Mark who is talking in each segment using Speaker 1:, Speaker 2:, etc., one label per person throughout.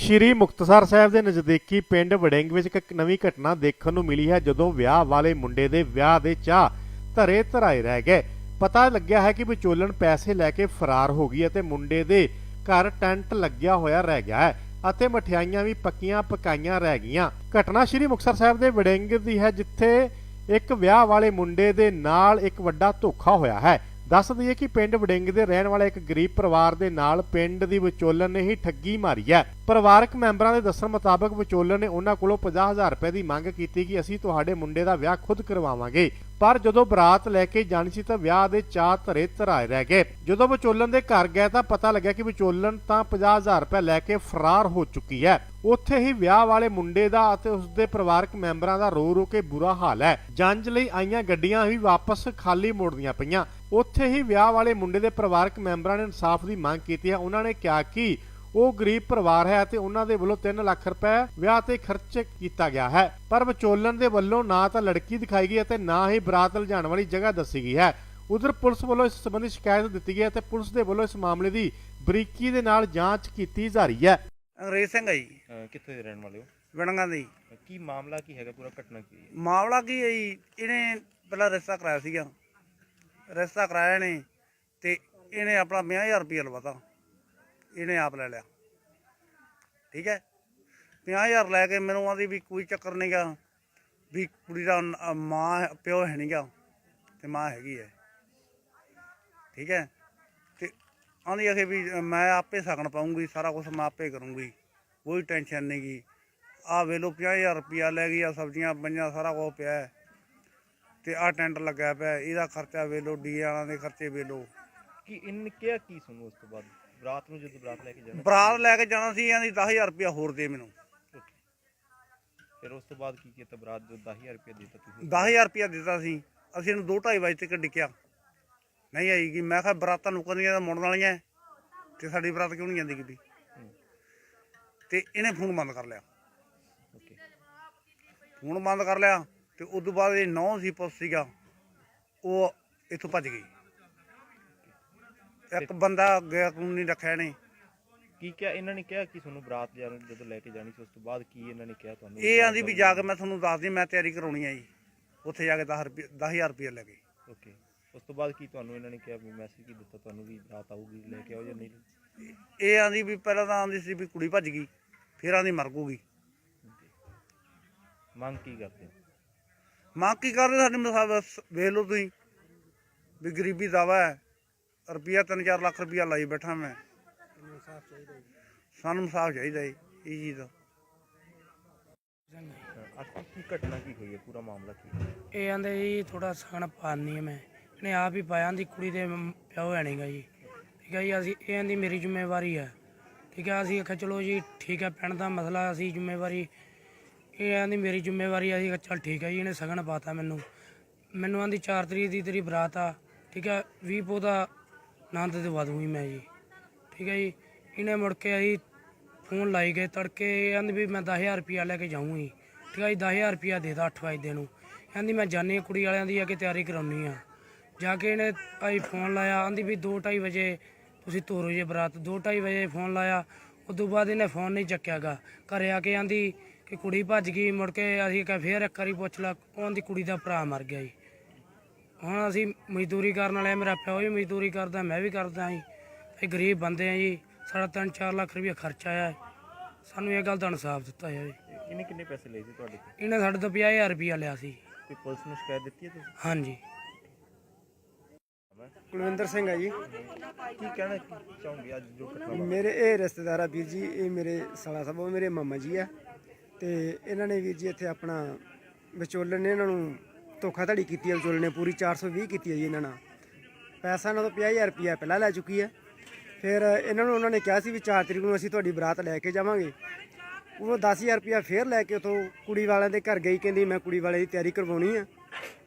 Speaker 1: ਸ਼੍ਰੀ ਮੁਕਤਸਰ ਸਾਹਿਬ ਦੇ ਨਜ਼ਦੀਕੀ ਪਿੰਡ ਵੜਿੰਗ ਵਿੱਚ ਇੱਕ ਨਵੀਂ ਘਟਨਾ ਦੇਖਣ ਨੂੰ ਮਿਲੀ ਹੈ, ਜਦੋਂ ਵਿਆਹ ਵਾਲੇ ਮੁੰਡੇ ਦੇ ਵਿਆਹ ਦੇ ਚਾਹ ਧਰੇ ਧਰਾਏ ਰਹਿ ਗਏ। ਪਤਾ ਲੱਗਿਆ ਹੈ ਕਿ ਵਿਚੋਲਣ ਪੈਸੇ ਲੈ ਕੇ ਫਰਾਰ ਹੋ ਗਈ ਅਤੇ ਮੁੰਡੇ ਦੇ ਘਰ ਟੈਂਟ ਲੱਗਿਆ ਹੋਇਆ ਰਹਿ ਗਿਆ ਹੈ ਅਤੇ ਮਠਿਆਈਆਂ ਵੀ ਪੱਕੀਆਂ ਪਕਾਈਆਂ ਰਹਿ ਗਈਆਂ। ਘਟਨਾ ਸ਼੍ਰੀ ਮੁਕਤਸਰ ਸਾਹਿਬ ਦੇ ਵੜਿੰਗ ਦੀ ਹੈ, ਜਿੱਥੇ ਇੱਕ ਵਿਆਹ ਵਾਲੇ ਮੁੰਡੇ ਦੇ ਨਾਲ ਇੱਕ ਵੱਡਾ ਧੋਖਾ ਹੋਇਆ ਹੈ। ਦੱਸ ਦਈਏ ਕਿ ਪਿੰਡ ਵਡਿੰਗ ਦੇ ਰਹਿਣ ਵਾਲੇ ਇੱਕ ਗਰੀਬ ਪਰਿਵਾਰ ਦੇ ਨਾਲ ਪਿੰਡ ਦੀ ਵਿਚੋਲਨ ਨੇ ਹੀ ਠੱਗੀ ਮਾਰੀ ਹੈ। ਪਰਿਵਾਰਕ ਮੈਂਬਰਾਂ ਦੇ ਦੱਸਣ ਮੁਤਾਬਕ ਵਿਚੋਲਨ ਨੇ ਉਹਨਾਂ ਕੋਲੋਂ 50000 ਰੁਪਏ ਦੀ ਮੰਗ ਕੀਤੀ ਕਿ ਅਸੀਂ ਤੁਹਾਡੇ ਮੁੰਡੇ ਦਾ ਵਿਆਹ ਖੁਦ ਕਰਵਾਵਾਂਗੇ। ਪਰ ਜਦੋਂ ਬਰਾਤ ਲੈ ਕੇ ਜਾਣੀ ਸੀ ਤਾਂ ਵਿਆਹ ਦੇ ਚਾਅ ਧਰੇ ਧਰਾਏ ਰਹਿ ਗਏ। ਜਦੋਂ ਵਿਚੋਲਨ ਦੇ ਘਰ ਗਏ ਤਾਂ ਪਤਾ ਲੱਗਿਆ ਕਿ ਵਿਚੋਲਨ ਤਾਂ 50000 ਰੁਪਏ ਲੈ ਕੇ ਫਰਾਰ ਹੋ ਚੁੱਕੀ ਹੈ। ਉੱਥੇ ਹੀ ਵਿਆਹ ਵਾਲੇ ਮੁੰਡੇ ਦਾ ਅਤੇ ਉਸਦੇ ਪਰਿਵਾਰਕ ਮੈਂਬਰਾਂ ਦਾ ਰੋ ਰੋ ਕੇ ਬੁਰਾ ਹਾਲ ਹੈ। ਜੰਜ ਲਈ ਆਈਆਂ ਗੱਡੀਆਂ ਵੀ ਵਾਪਸ ਖਾਲੀ ਮੋੜਦੀਆਂ ਪਈਆਂ। ਉੱਥੇ ਹੀ ਵਿਆਹ ਵਾਲੇ ਮੁੰਡੇ ਦੇ ਪਰਿਵਾਰਕ ਮੈਂਬਰਾਂ ਨੇ ਇਨਸਾਫ ਦੀ ਮੰਗ ਕੀਤੀ ਹੈ। ਉਹਨਾਂ ਨੇ ਕਿਹਾ ਕਿ ਉਹ ਗਰੀਬ ਪਰਿਵਾਰ ਹੈ ਅਤੇ ਉਹਨਾਂ ਦੇ ਵੱਲੋਂ 3 ਲੱਖ ਰੁਪਏ ਵਿਆਹ ਤੇ ਖਰਚ ਕੀਤਾ ਗਿਆ ਹੈ। ਪਰ ਵਿਚੋਲਨ ਦੇ ਵੱਲੋਂ ਨਾ ਤਾਂ ਲੜਕੀ ਦਿਖਾਈ ਗਈ ਅਤੇ ਨਾ ਹੀ ਬਰਾਤ ਲਿਜਾਣ ਵਾਲੀ ਜਗ੍ਹਾ ਦੱਸੀ ਗਈ ਹੈ। ਉਧਰ ਪੁਲਿਸ ਵੱਲੋਂ ਇਸ ਸੰਬੰਧੀ ਸ਼ਿਕਾਇਤ ਦਿੱਤੀ ਗਈ ਹੈ ਤੇ ਪੁਲਿਸ ਦੇ ਵੱਲੋਂ ਇਸ ਮਾਮਲੇ ਦੀ ਬਰੀਕੀ ਦੇ ਨਾਲ ਜਾਂਚ ਕੀਤੀ ਜਾ ਰਹੀ ਹੈ।
Speaker 2: ਅੰਗਰੇਜ਼ ਸਿੰਘ ਜੀ।
Speaker 3: ਕਿੱਥੇ ਦੇ ਰਹਿਣ ਵਾਲੇ ਹੋ?
Speaker 2: ਵਿਣਗਾ ਦੇ
Speaker 3: ਕੀ ਮਾਮਲਾ ਕੀ ਹੈਗਾ? ਪੂਰਾ ਘਟਨਾ ਕੀ ਹੈ?
Speaker 2: ਮਾਮਲਾ ਕੀ ਹੈ ਜੀ? ਇਹਨੇ ਪਹਿਲਾਂ ਰਿਸ਼ਤਾ ਕਰਾਇਆ ਸੀਗਾ। ਰਸਤਾ ਕਰਾਇਆ ਨੇ ਤੇ ਇਹਨੇ ਆਪਣਾ 50000 ਰੁਪਏ ਲਵਾਤਾ। ਇਹਨੇ ਆਪ ਲੈ ਲਿਆ। ਠੀਕ ਹੈ? 50000 ਲੈ ਕੇ ਮੈਨੂੰ ਆਂਦੀ ਵੀ ਕੋਈ ਚੱਕਰ ਨਹੀਂ ਗਾ, ਵੀ ਕੁੜੀ ਦਾ ਮਾਂ ਪਿਓ ਹੈ ਨਹੀਂਗਾ ਤੇ ਮਾਂ ਹੈਗੀ ਹੈ। ਠੀਕ ਹੈ? ਤੇ ਆਂਦੀ ਆਖੇ ਵੀ ਮੈਂ ਆਪੇ ਸਗਣ ਪਾਉਂਗੀ, ਸਾਰਾ ਕੁਝ ਮੈਂ ਆਪੇ ਕਰੂੰਗੀ, ਕੋਈ ਟੈਨਸ਼ਨ ਨਹੀਂਗੀ ਆ ਵੇਲੋ 50000 ਰੁਪਿਆ ਲੈ ਗਈ ਆ ਸਬਜ਼ੀਆਂ ਪੰਜਾਂ ਸਾਰਾ ਕੁਝ ਪਿਆ ਹੈ। ਤੇ ਆ ਟੈਂਟ ਲੱਗਿਆ ਪਿਆ ਇਹਦਾ ਖਰਚਾ ਵੇਲੋ ਡੀ ਵਾਲਾਂ ਦੇ ਖਰਚੇ ਵੇਲੋ
Speaker 3: ਕੀ ਇਨ ਕਿਹਾ ਕੀ ਸੁਣੋ ਉਸ ਤੋਂ ਬਾਅਦ? ਰਾਤ ਨੂੰ ਜਦੋਂ ਬਰਾਤ ਲੈ ਕੇ ਜਾਣਾ?
Speaker 2: ਬਰਾਤ ਲੈ ਕੇ ਜਾਣਾ ਸੀ ਇਹਦੀ 10000 ਰੁਪਿਆ ਹੋਰ ਦੇ ਮੈਨੂੰ।
Speaker 3: ਫਿਰ ਉਸ ਤੋਂ ਬਾਅਦ ਕੀ ਕੀਤਾ ਬਰਾਤ ਜੋ 10000 ਰੁਪਏ ਦਿੱਤਾ ਤੁਸੀਂ?
Speaker 2: 10000 ਰੁਪਿਆ ਦਿੱਤਾ ਸੀ। ਅਸੀਂ ਇਹਨੂੰ 2:30 ਵਜੇ ਤੱਕ ਡਿੱਕਿਆ। ਨਹੀਂ ਆਈਗੀ ਮੈਂ ਕਿਹਾ ਬਰਾਤਾਂ ਨੁਕਦੀਆਂ ਤਾਂ ਮੁੜਨ ਵਾਲੀਆਂ ਤੇ ਸਾਡੀ ਬਰਾਤ ਕਿਉਂ ਨਹੀਂ ਜਾਂਦੀ ਕਿਤੇ? ਤੇ ਇਹਨੇ ਫੋਨ ਬੰਦ ਕਰ ਲਿਆ। ਫੋਨ ਬੰਦ ਕਰ ਲਿਆ। ਤੇ ਉਸ ਤੋਂ ਬਾਅਦ ਇਹ ਨੌ ਸੀ ਪੁੱਤ ਸੀਗਾ ਉਹ ਇੱਥੋਂ ਭੱਜ ਗਈ। ਇੱਕ ਬੰਦਾ ਗਿਆ ਕਾਨੂੰਨੀ ਰੱਖਿਆ ਨੇ
Speaker 3: ਕੀ ਕਿਹਾ ਇਹਨਾਂ ਨੇ ਕਿਹਾ ਕਿ ਤੁਹਾਨੂੰ ਬਰਾਤ ਜਾਣ ਜਦੋਂ ਲੈ ਕੇ ਜਾਣੀ ਸੀ ਉਸ ਤੋਂ ਬਾਅਦ ਕੀ ਇਹਨਾਂ ਨੇ ਕਿਹਾ ਤੁਹਾਨੂੰ?
Speaker 2: ਇਹ ਆਂਦੀ ਵੀ ਜਾ ਕੇ ਮੈਂ ਤੁਹਾਨੂੰ ਦੱਸਦੀ ਮੈਂ ਤਿਆਰੀ ਕਰਾਉਣੀ ਆ ਜੀ। ਉੱਥੇ ਜਾ ਕੇ 10 ਰੁਪਏ 10000 ਰੁਪਏ ਲੈ ਗਏ।
Speaker 3: ਓਕੇ ਉਸ ਤੋਂ ਬਾਅਦ ਕੀ ਤੁਹਾਨੂੰ ਇਹਨਾਂ ਨੇ ਕਿਹਾ ਵੀ ਮੈਸੇਜ ਕੀ ਦਿੱਤਾ ਤੁਹਾਨੂੰ ਵੀ ਬਰਾਤ ਆਊਗੀ ਲੈ ਕੇ ਆਓ ਜਾਂ ਨਹੀਂ?
Speaker 2: ਇਹ ਆਂਦੀ ਵੀ ਪਹਿਲਾਂ ਤਾਂ ਆਂਦੀ ਸੀ ਵੀ ਕੁੜੀ ਭੱਜ ਗਈ ਫਿਰ ਆਂਦੀ ਮਰ ਗੂਗੀ।
Speaker 3: ਮੰਗ ਕੀ ਕਰਦੇ ਹੋ?
Speaker 2: ਮਾਂ ਕੀ ਕਰਦੇ ਸਾਡੇ ਮਸਾਬ ਵੇਖ ਲਓ ਤੁਸੀਂ ਵੀ ਗਰੀਬੀ ਦਾਵਾ ਹੈ। ਰੁਪਿਆ 3-4 ਲੱਖ ਰੁਪਿਆ ਲਾਈ ਬੈਠਾ ਮੈਂ। ਸਾਨੂੰ ਇਨਸਾਫ ਚਾਹੀਦਾ ਜੀ ਇਹ ਚੀਜ਼ ਦਾ।
Speaker 3: ਅੱਜ ਕੀ ਘਟਨਾ ਕੀ ਹੋਈ ਹੈ? ਪੂਰਾ ਮਾਮਲਾ ਕੀ ਹੈ?
Speaker 4: ਇਹ ਆਂਦੇ ਜੀ ਥੋੜਾ ਸਗਨ ਪਾਣੀ ਹੈ ਮੈਂ। ਇਹਨੇ ਆਪ ਹੀ ਪਾਇਆ ਦੀ ਕੁੜੀ ਦੇ ਮ- ਪਿਓ ਹੈ ਨਹੀਂਗਾ ਜੀ। ਠੀਕ ਹੈ ਜੀ ਅਸੀਂ ਇਹ ਆਂਦੀ ਮੇਰੀ ਜ਼ਿੰਮੇਵਾਰੀ ਹੈ। ਠੀਕ ਹੈ ਅਸੀਂ ਆਖਿਆ ਚਲੋ ਜੀ ਠੀਕ ਹੈ ਪਿੰਡ ਦਾ ਮਸਲਾ ਅਸੀਂ ਜ਼ਿੰਮੇਵਾਰੀ ਇਹ ਆਂਦੀ ਮੇਰੀ ਜ਼ਿੰਮੇਵਾਰੀ ਆ ਜੀ ਚੱਲ ਠੀਕ ਹੈ ਜੀ, ਇਹਨੇ ਸਗਨ ਪਾਤਾ ਮੈਨੂੰ। ਮੈਨੂੰ ਆਂਦੀ 4 ਤਰੀਕ ਦੀ ਤੇਰੀ ਬਰਾਤ ਆ, ਠੀਕ ਹੈ 20 ਪੋ ਦਾ ਆਨੰਦ ਦਵਾ ਦੂੰਗੀ ਮੈਂ ਜੀ। ਠੀਕ ਹੈ ਜੀ, ਇਹਨੇ ਮੁੜ ਕੇ ਆਈ, ਫੋਨ ਲਾਈ ਗਏ ਤੜਕੇ, ਇਹ ਆਂਦੀ ਵੀ ਮੈਂ 10000 ਰੁਪਿਆ ਲੈ ਕੇ ਜਾਊਂਗੀ। ਠੀਕ ਹੈ ਜੀ 10000 ਰੁਪਿਆ ਦੇਦਾ 8 ਵਜੇ ਨੂੰ। ਕਹਿੰਦੀ ਮੈਂ ਜਾਣੀ ਆ ਕੁੜੀ ਵਾਲਿਆਂ ਦੀ ਆ ਕੇ ਤਿਆਰੀ ਕਰਾਉਣੀ ਆ। ਜਾ ਕੇ ਇਹਨੇ ਭਾਈ ਫੋਨ ਲਾਇਆ, ਆਂਦੀ ਵੀ 2:30 ਵਜੇ ਤੁਸੀਂ ਤੋਰੋ ਜੇ ਬਰਾਤ। 2:30 ਵਜੇ ਫੋਨ ਲਾਇਆ, ਉਦੋਂ ਬਾਅਦ ਇਹਨੇ ਫੋਨ ਨਹੀਂ ਚੱਕਿਆਗਾ ਘਰੇ ਆ ਕੇ ਆਂਦੀ ਕਿ ਕੁੜੀ ਭੱਜ ਗਈ ਮੁੜ ਕੇ ਅਸੀਂ ਕਿਹਾ ਫੇਰ ਇੱਕ ਵਾਰੀ ਪੁੱਛ ਲਾ ਉਹਦੀ ਕੁੜੀ ਦਾ ਭਰਾ ਮਰ ਗਿਆ ਜੀ। ਹੁਣ ਅਸੀਂ ਮਜ਼ਦੂਰੀ ਕਰਨ ਵਾਲੇ ਆ, ਮੇਰਾ ਪਿਓ ਵੀ ਮਜ਼ਦੂਰੀ ਕਰਦਾ ਮੈਂ ਵੀ ਕਰਦਾ ਜੀ। ਅਸੀਂ ਗਰੀਬ ਬੰਦੇ ਆ ਜੀ ਸਾਡਾ 3-4 ਲੱਖ ਰੁਪਏ ਖਰਚਾ ਆਇਆ ਹੈ। ਸਾਨੂੰ ਇਹ ਗੱਲ ਦਾ ਇਨਸਾਫ ਦਿੱਤਾ ਜਾਵੇ।
Speaker 3: ਇਹਨੇ ਕਿੰਨੇ ਪੈਸੇ ਲਏ ਸੀ ਤੁਹਾਡੇ ਤੋਂ
Speaker 4: ਇਹਨੇ ਸਾਡੇ ਤੋਂ 50000 ਰੁਪਇਆ ਲਿਆ ਸੀ।
Speaker 3: ਕੋਈ ਪੁਲਿਸ ਨੂੰ ਸ਼ਿਕਾਇਤ ਦਿੱਤੀ ਹੈ ਤੁਸੀਂ?
Speaker 4: ਹਾਂਜੀ।
Speaker 5: ਕੁਲਵਿੰਦਰ ਸਿੰਘ ਆ ਜੀ।
Speaker 3: ਕੀ ਕਹਿਣਾ ਚਾਹੋਗੇ ਅੱਜ ਜੋ ਘਟਨਾ ਵਾਪਰੀ?
Speaker 5: ਮੇਰੇ ਇਹ ਰਿਸ਼ਤੇਦਾਰ ਆ ਵੀਰ ਜੀ ਇਹ ਮੇਰੇ ਸਾਲਾ ਸਾਹਿਬ ਉਹ ਮੇਰੇ ਮਾਮਾ ਜੀ ਆ। ਤੇ ਇਹਨਾਂ ਨੇ ਵੀਰ ਜੀ ਇੱਥੇ ਆਪਣਾ ਵਿਚੋਲਨ ਨੇ ਇਹਨਾਂ ਨੂੰ ਧੋਖਾਧੜੀ ਕੀਤੀ ਹੈ ਵਿਚੋਲਨ ਨੇ ਪੂਰੀ 420 ਕੀਤੀ ਹੈ ਜੀ ਇਹਨਾਂ ਨਾਲ। ਪੈਸਾ ਇਹਨਾਂ ਤੋਂ 50000 ਰੁਪਇਆ ਪਹਿਲਾਂ ਲੈ ਚੁੱਕੀ ਹੈ ਫਿਰ ਇਹਨਾਂ ਨੂੰ ਉਹਨਾਂ ਨੇ ਕਿਹਾ ਸੀ ਵੀ 4 ਤਰੀਕ ਨੂੰ ਅਸੀਂ ਤੁਹਾਡੀ ਬਰਾਤ ਲੈ ਕੇ ਜਾਵਾਂਗੇ। ਉਹ 10000 ਰੁਪਇਆ ਫੇਰ ਲੈ ਕੇ ਉਥੋਂ ਕੁੜੀ ਵਾਲਿਆਂ ਦੇ ਘਰ ਗਈ, ਕਹਿੰਦੀ ਮੈਂ ਕੁੜੀ ਵਾਲੇ ਦੀ ਤਿਆਰੀ ਕਰਵਾਉਣੀ ਆ।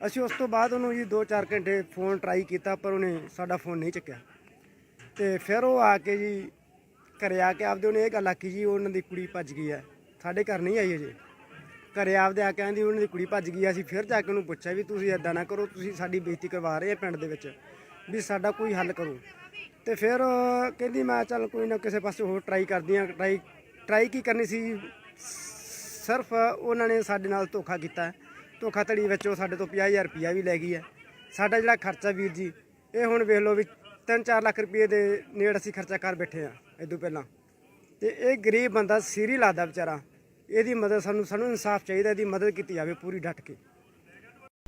Speaker 5: ਅਸੀਂ ਉਸ ਤੋਂ ਬਾਅਦ ਉਹਨੂੰ ਜੀ 2-4 ਘੰਟੇ ਫੋਨ ਟਰਾਈ ਕੀਤਾ, ਪਰ ਉਹਨੇ ਸਾਡਾ ਫੋਨ ਨਹੀਂ ਚੱਕਿਆ। ਤੇ ਫਿਰ ਉਹ ਆ ਕੇ ਜੀ ਘਰੇ ਆ ਕੇ ਆਪਦੇ ਉਹਨੇ ਇਹ ਗੱਲ ਆਖੀ ਜੀ ਉਹਨਾਂ ਦੀ ਕੁੜੀ ਭੱਜ ਗਈ ਹੈ ਸਾਡੇ ਘਰ ਨਹੀਂ ਆਈ ਅਜੇ। ਘਰੇ ਆਪਦੇ ਆ ਕੇ ਆਂਦੀ, ਉਹਨਾਂ ਦੀ ਕੁੜੀ ਭੱਜ ਗਈ ਆ। ਅਸੀਂ ਫਿਰ ਜਾ ਕੇ ਉਹਨੂੰ ਪੁੱਛਿਆ ਵੀ ਤੁਸੀਂ ਐਦਾਂ ਨਾ ਕਰੋ, ਤੁਸੀਂ ਸਾਡੀ ਬੇਇੱਜ਼ਤੀ ਕਰਵਾ ਰਹੇ ਆ ਪਿੰਡ ਦੇ ਵਿੱਚ, ਵੀ ਸਾਡਾ ਕੋਈ ਹੱਲ ਕਰੋ। ਤੇ ਫਿਰ ਕਹਿੰਦੀ ਮੈਂ ਚੱਲ ਕੋਈ ਨਾ ਕਿਸੇ ਪਾਸੇ ਹੋਰ ਟਰਾਈ ਕਰਦੀ ਆ। ਟਰਾਈ ਟਰਾਈ ਕੀ ਕਰਨੀ ਸੀ? ਸਿਰਫ ਉਹਨਾਂ ਨੇ ਸਾਡੇ ਨਾਲ ਧੋਖਾ ਕੀਤਾ। ਹੈ। ਧੋਖਾਧੜੀ ਵਿੱਚ ਉਹ ਸਾਡੇ ਤੋਂ 50000 ਰੁਪਇਆ ਵੀ ਲੈ ਗਈ ਹੈ। ਸਾਡਾ ਜਿਹੜਾ ਖਰਚਾ ਵੀਰ ਜੀ, ਇਹ ਹੁਣ ਵੇਖ ਲਓ ਵੀ 3-4 ਲੱਖ ਰੁਪਏ ਦੇ ਨੇੜ ਅਸੀਂ ਖਰਚਾ ਕਰ ਬੈਠੇ ਆ ਇਦੋਂ ਪਹਿਲਾਂ। ਤੇ ਇਹ ਗਰੀਬ ਬੰਦਾ ਸੀਰੀ ਲਾਦਾ ਵਿਚਾਰਾ। ਇਹਦੀ ਮਦਦ ਸਾਨੂੰ ਸਾਨੂੰ ਇਨਸਾਫ ਚਾਹੀਦਾ, ਇਹਦੀ ਮਦਦ ਕੀਤੀ ਜਾਵੇ ਪੂਰੀ ਡਟ ਕੇ।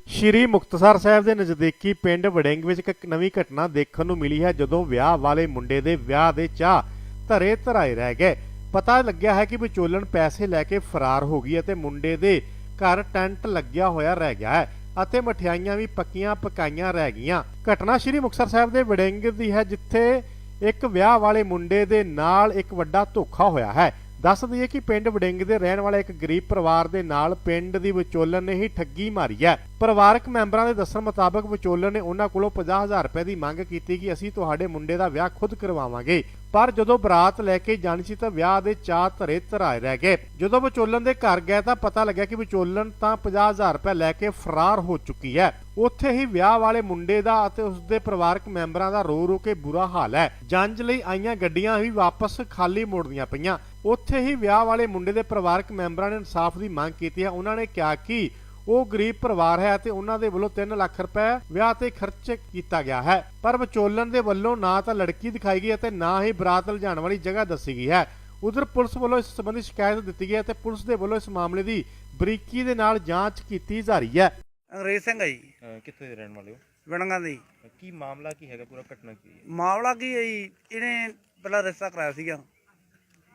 Speaker 1: ਸ਼੍ਰੀ ਮੁਕਤਸਰ ਸਾਹਿਬ ਦੇ ਨਜ਼ਦੀਕੀ ਪਿੰਡ ਵੜਿੰਗ ਵਿੱਚ ਇੱਕ ਨਵੀਂ ਘਟਨਾ ਦੇਖਣ ਨੂੰ ਮਿਲੀ ਹੈ, ਜਦੋਂ ਵਿਆਹ ਵਾਲੇ ਮੁੰਡੇ ਦੇ ਵਿਆਹ ਦੇ ਚਾਹ ਧਰੇ ਧਰਾਏ ਰਹਿ ਗਏ। ਪਤਾ ਲੱਗਿਆ ਹੈ ਕਿ ਵਿਚੋਲਣ ਪੈਸੇ ਲੈ ਕੇ ਫਰਾਰ ਹੋ ਗਈ ਅਤੇ ਮੁੰਡੇ ਦੇ ਘਰ ਟੈਂਟ ਲੱਗਿਆ ਹੋਇਆ ਰਹਿ ਗਿਆ ਹੈ ਅਤੇ ਮਠਿਆਈਆਂ ਵੀ ਪੱਕੀਆਂ ਪਕਾਈਆਂ ਰਹਿ ਗਈਆਂ। ਘਟਨਾ ਸ਼੍ਰੀ ਮੁਕਤਸਰ ਸਾਹਿਬ ਦੇ ਵੜਿੰਗ ਦੀ ਹੈ, ਜਿੱਥੇ ਇੱਕ ਵਿਆਹ ਵਾਲੇ ਮੁੰਡੇ ਦੇ ਨਾਲ ਇੱਕ ਵੱਡਾ ਧੋਖਾ ਹੋਇਆ ਹੈ। ਦੱਸ ਦਈਏ ਕਿ ਪਿੰਡ ਵਡਿੰਗ ਦੇ ਰਹਿਣ ਵਾਲੇ ਇੱਕ ਗਰੀਬ ਪਰਿਵਾਰ ਦੇ ਨਾਲ ਪਿੰਡ ਦੀ ਵਿਚੋਲਨ ਨੇ ਹੀ ਠੱਗੀ ਮਾਰੀ ਹੈ। ਪਰਿਵਾਰਕ ਮੈਂਬਰਾਂ ਦੇ ਦੱਸਣ ਮੁਤਾਬਕ ਵਿਚੋਲਨ ਨੇ ਉਹਨਾਂ ਕੋਲੋਂ 50000 ਰੁਪਏ ਦੀ ਮੰਗ ਕੀਤੀ ਕਿ ਅਸੀਂ ਤੁਹਾਡੇ ਮੁੰਡੇ ਦਾ ਵਿਆਹ ਖੁਦ ਕਰਵਾਵਾਂਗੇ। ਪਰ ਜਦੋਂ ਬਰਾਤ ਲੈ ਕੇ ਜਾਣੀ ਸੀ ਤਾਂ ਵਿਆਹ ਦੇ ਚਾਅ ਧਰੇ ਧਰਾਏ ਰਹਿ ਗਏ। ਜਦੋਂ ਵਿਚੋਲਨ ਦੇ ਘਰ ਗਏ ਤਾਂ ਪਤਾ ਲੱਗਿਆ ਕਿ ਵਿਚੋਲਨ ਤਾਂ 50000 ਰੁਪਏ ਲੈ ਕੇ ਫਰਾਰ ਹੋ ਚੁੱਕੀ ਹੈ। ਉੱਥੇ ਹੀ ਵਿਆਹ ਵਾਲੇ ਮੁੰਡੇ ਦਾ ਅਤੇ ਉਸਦੇ ਪਰਿਵਾਰਕ ਮੈਂਬਰਾਂ ਦਾ ਰੋ ਰੋ ਕੇ ਬੁਰਾ ਹਾਲ ਹੈ। ਜੰਜ ਲਈ ਆਈਆਂ ਗੱਡੀਆਂ ਵੀ ਵਾਪਸ ਖਾਲੀ ਮੁੜਦੀਆਂ ਪਈਆਂ। ਉੱਥੇ ਹੀ ਵਿਆਹ ਵਾਲੇ ਮੁੰਡੇ ਦੇ ਪਰਿਵਾਰਕ ਮੈਂਬਰਾਂ ਨੇ ਇਨਸਾਫ ਦੀ ਮੰਗ ਕੀਤੀ ਹੈ। ਉਹਨਾਂ ਨੇ ਕਿਹਾ ਕਿ ਉਹ ਗਰੀਬ ਪਰਿਵਾਰ ਹੈ ਅਤੇ ਉਹਨਾਂ ਦੇ ਵੱਲੋਂ 3 ਲੱਖ ਰੁਪਏ ਵਿਆਹ ਤੇ ਖਰਚ ਕੀਤਾ ਗਿਆ ਹੈ। ਪਰ ਵਿਚੋਲਨ ਦੇ ਵੱਲੋਂ ਨਾ ਤਾਂ ਲੜਕੀ ਦਿਖਾਈ ਗਈ ਅਤੇ ਨਾ ਹੀ ਬਰਾਤ ਲਿਜਾਣ ਵਾਲੀ ਜਗ੍ਹਾ ਦੱਸੀ ਗਈ ਹੈ। ਉਧਰ ਪੁਲਿਸ ਵੱਲੋਂ ਇਸ ਸੰਬੰਧੀ ਸ਼ਿਕਾਇਤ ਦਿੱਤੀ ਗਈ ਹੈ ਤੇ ਪੁਲਿਸ ਦੇ ਵੱਲੋਂ ਇਸ ਮਾਮਲੇ ਦੀ ਬਰੀਕੀ ਦੇ ਨਾਲ ਜਾਂਚ ਕੀਤੀ ਜਾ ਰਹੀ ਹੈ।
Speaker 2: ਅੰਗਰੇਜ਼ ਸਿੰਘ ਹੈ ਜੀ।
Speaker 3: ਅਹ ਕਿੱਥੋਂ ਦੇ ਰਹਿਣ ਵਾਲੇ ਹੋ?
Speaker 2: ਵਿਣਗਾ ਦੀ
Speaker 3: ਕੀ ਮਾਮਲਾ ਕੀ ਹੈਗਾ? ਪੂਰਾ ਘਟਨਾ ਕੀ ਹੈ?
Speaker 2: ਮਾਮਲਾ ਕੀ ਹੈ ਜੀ? ਇਹਨੇ ਪਹਿਲਾਂ ਰਿਸ਼ਤਾ ਕਰਾਇਆ ਸੀਗਾ।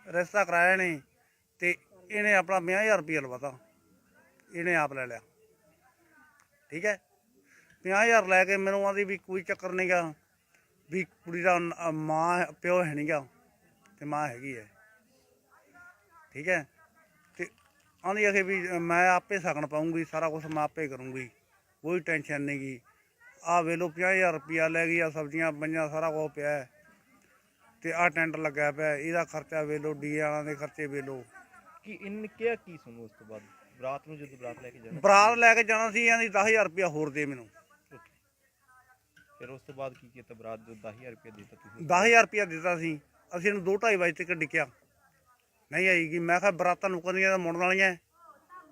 Speaker 2: ਰਸਤਾ ਕਰਾਇਆ ਨੇ ਤੇ ਇਹਨੇ ਆਪਣਾ 50000 ਰੁਪਏ ਲਵਾਤਾ। ਇਹਨੇ ਆਪ ਲੈ ਲਿਆ। ਠੀਕ ਹੈ? 50000 ਲੈ ਕੇ ਮੈਨੂੰ ਆਂਦੀ ਵੀ ਕੋਈ ਚੱਕਰ ਨਹੀਂਗਾ ਵੀ ਕੁੜੀ ਦਾ ਨ- ਮਾਂ ਪਿਓ ਹੈ ਨਹੀਂਗਾ ਤੇ ਮਾਂ ਹੈਗੀ ਹੈ। ਠੀਕ ਹੈ? ਤੇ ਆਂਦੀ ਆਖੇ ਵੀ ਮੈਂ ਆਪੇ ਸਗਣ ਪਾਉਂਗੀ, ਸਾਰਾ ਕੁਝ ਮੈਂ ਆਪੇ ਕਰੂੰਗੀ, ਕੋਈ ਟੈਨਸ਼ਨ ਨਹੀਂਗੀ ਆ ਵੇਲੋ 50000 ਰੁਪਿਆ ਲੈ ਗਈ ਆ ਸਬਜ਼ੀਆਂ ਪੰਜਾਂ ਸਾਰਾ ਕੁਝ ਪਿਆ ਤੇ ਆ ਟੈਂਟ ਲੱਗਾ ਪਿਆ ਇਹਦਾ ਖਰਚਾ ਵੇਲੋ ਡੀ ਵਾਲਾਂ ਦੇ ਖਰਚੇ ਵੇਲੋ
Speaker 3: ਕੀ ਇਹਨੇ ਕਿਹਾ ਕੀ ਸੁਣੋ ਉਸ ਤੋਂ ਬਾਅਦ? ਬਰਾਤ ਨੂੰ ਜਦੋਂ ਬਰਾਤ ਲੈ ਕੇ ਜਾਣਾ?
Speaker 2: ਬਰਾਤ ਲੈ ਕੇ ਜਾਣਾ ਸੀ ਆਂਦੀ 10000 ਰੁਪਿਆ ਹੋਰ ਦੇ ਮੈਨੂੰ।
Speaker 3: ਫਿਰ ਉਸ ਤੋਂ ਬਾਅਦ ਕੀ ਕੀਤਾ ਬਰਾਤ ਜੋ 10000 ਰੁਪਏ ਦਿੱਤਾ ਤੁਸੀਂ?
Speaker 2: 10000 ਰੁਪਿਆ ਦਿੱਤਾ ਸੀ। ਅਸੀਂ ਇਹਨੂੰ 2:30 ਵਜੇ ਤੱਕ ਡਿੱਕਿਆ। ਨਹੀਂ ਆਈਗੀ ਮੈਂ ਕਿਹਾ ਬਰਾਤਾਂ ਨੁਕਰਦੀਆਂ ਤਾਂ ਮੁੜਨ ਵਾਲੀਆਂ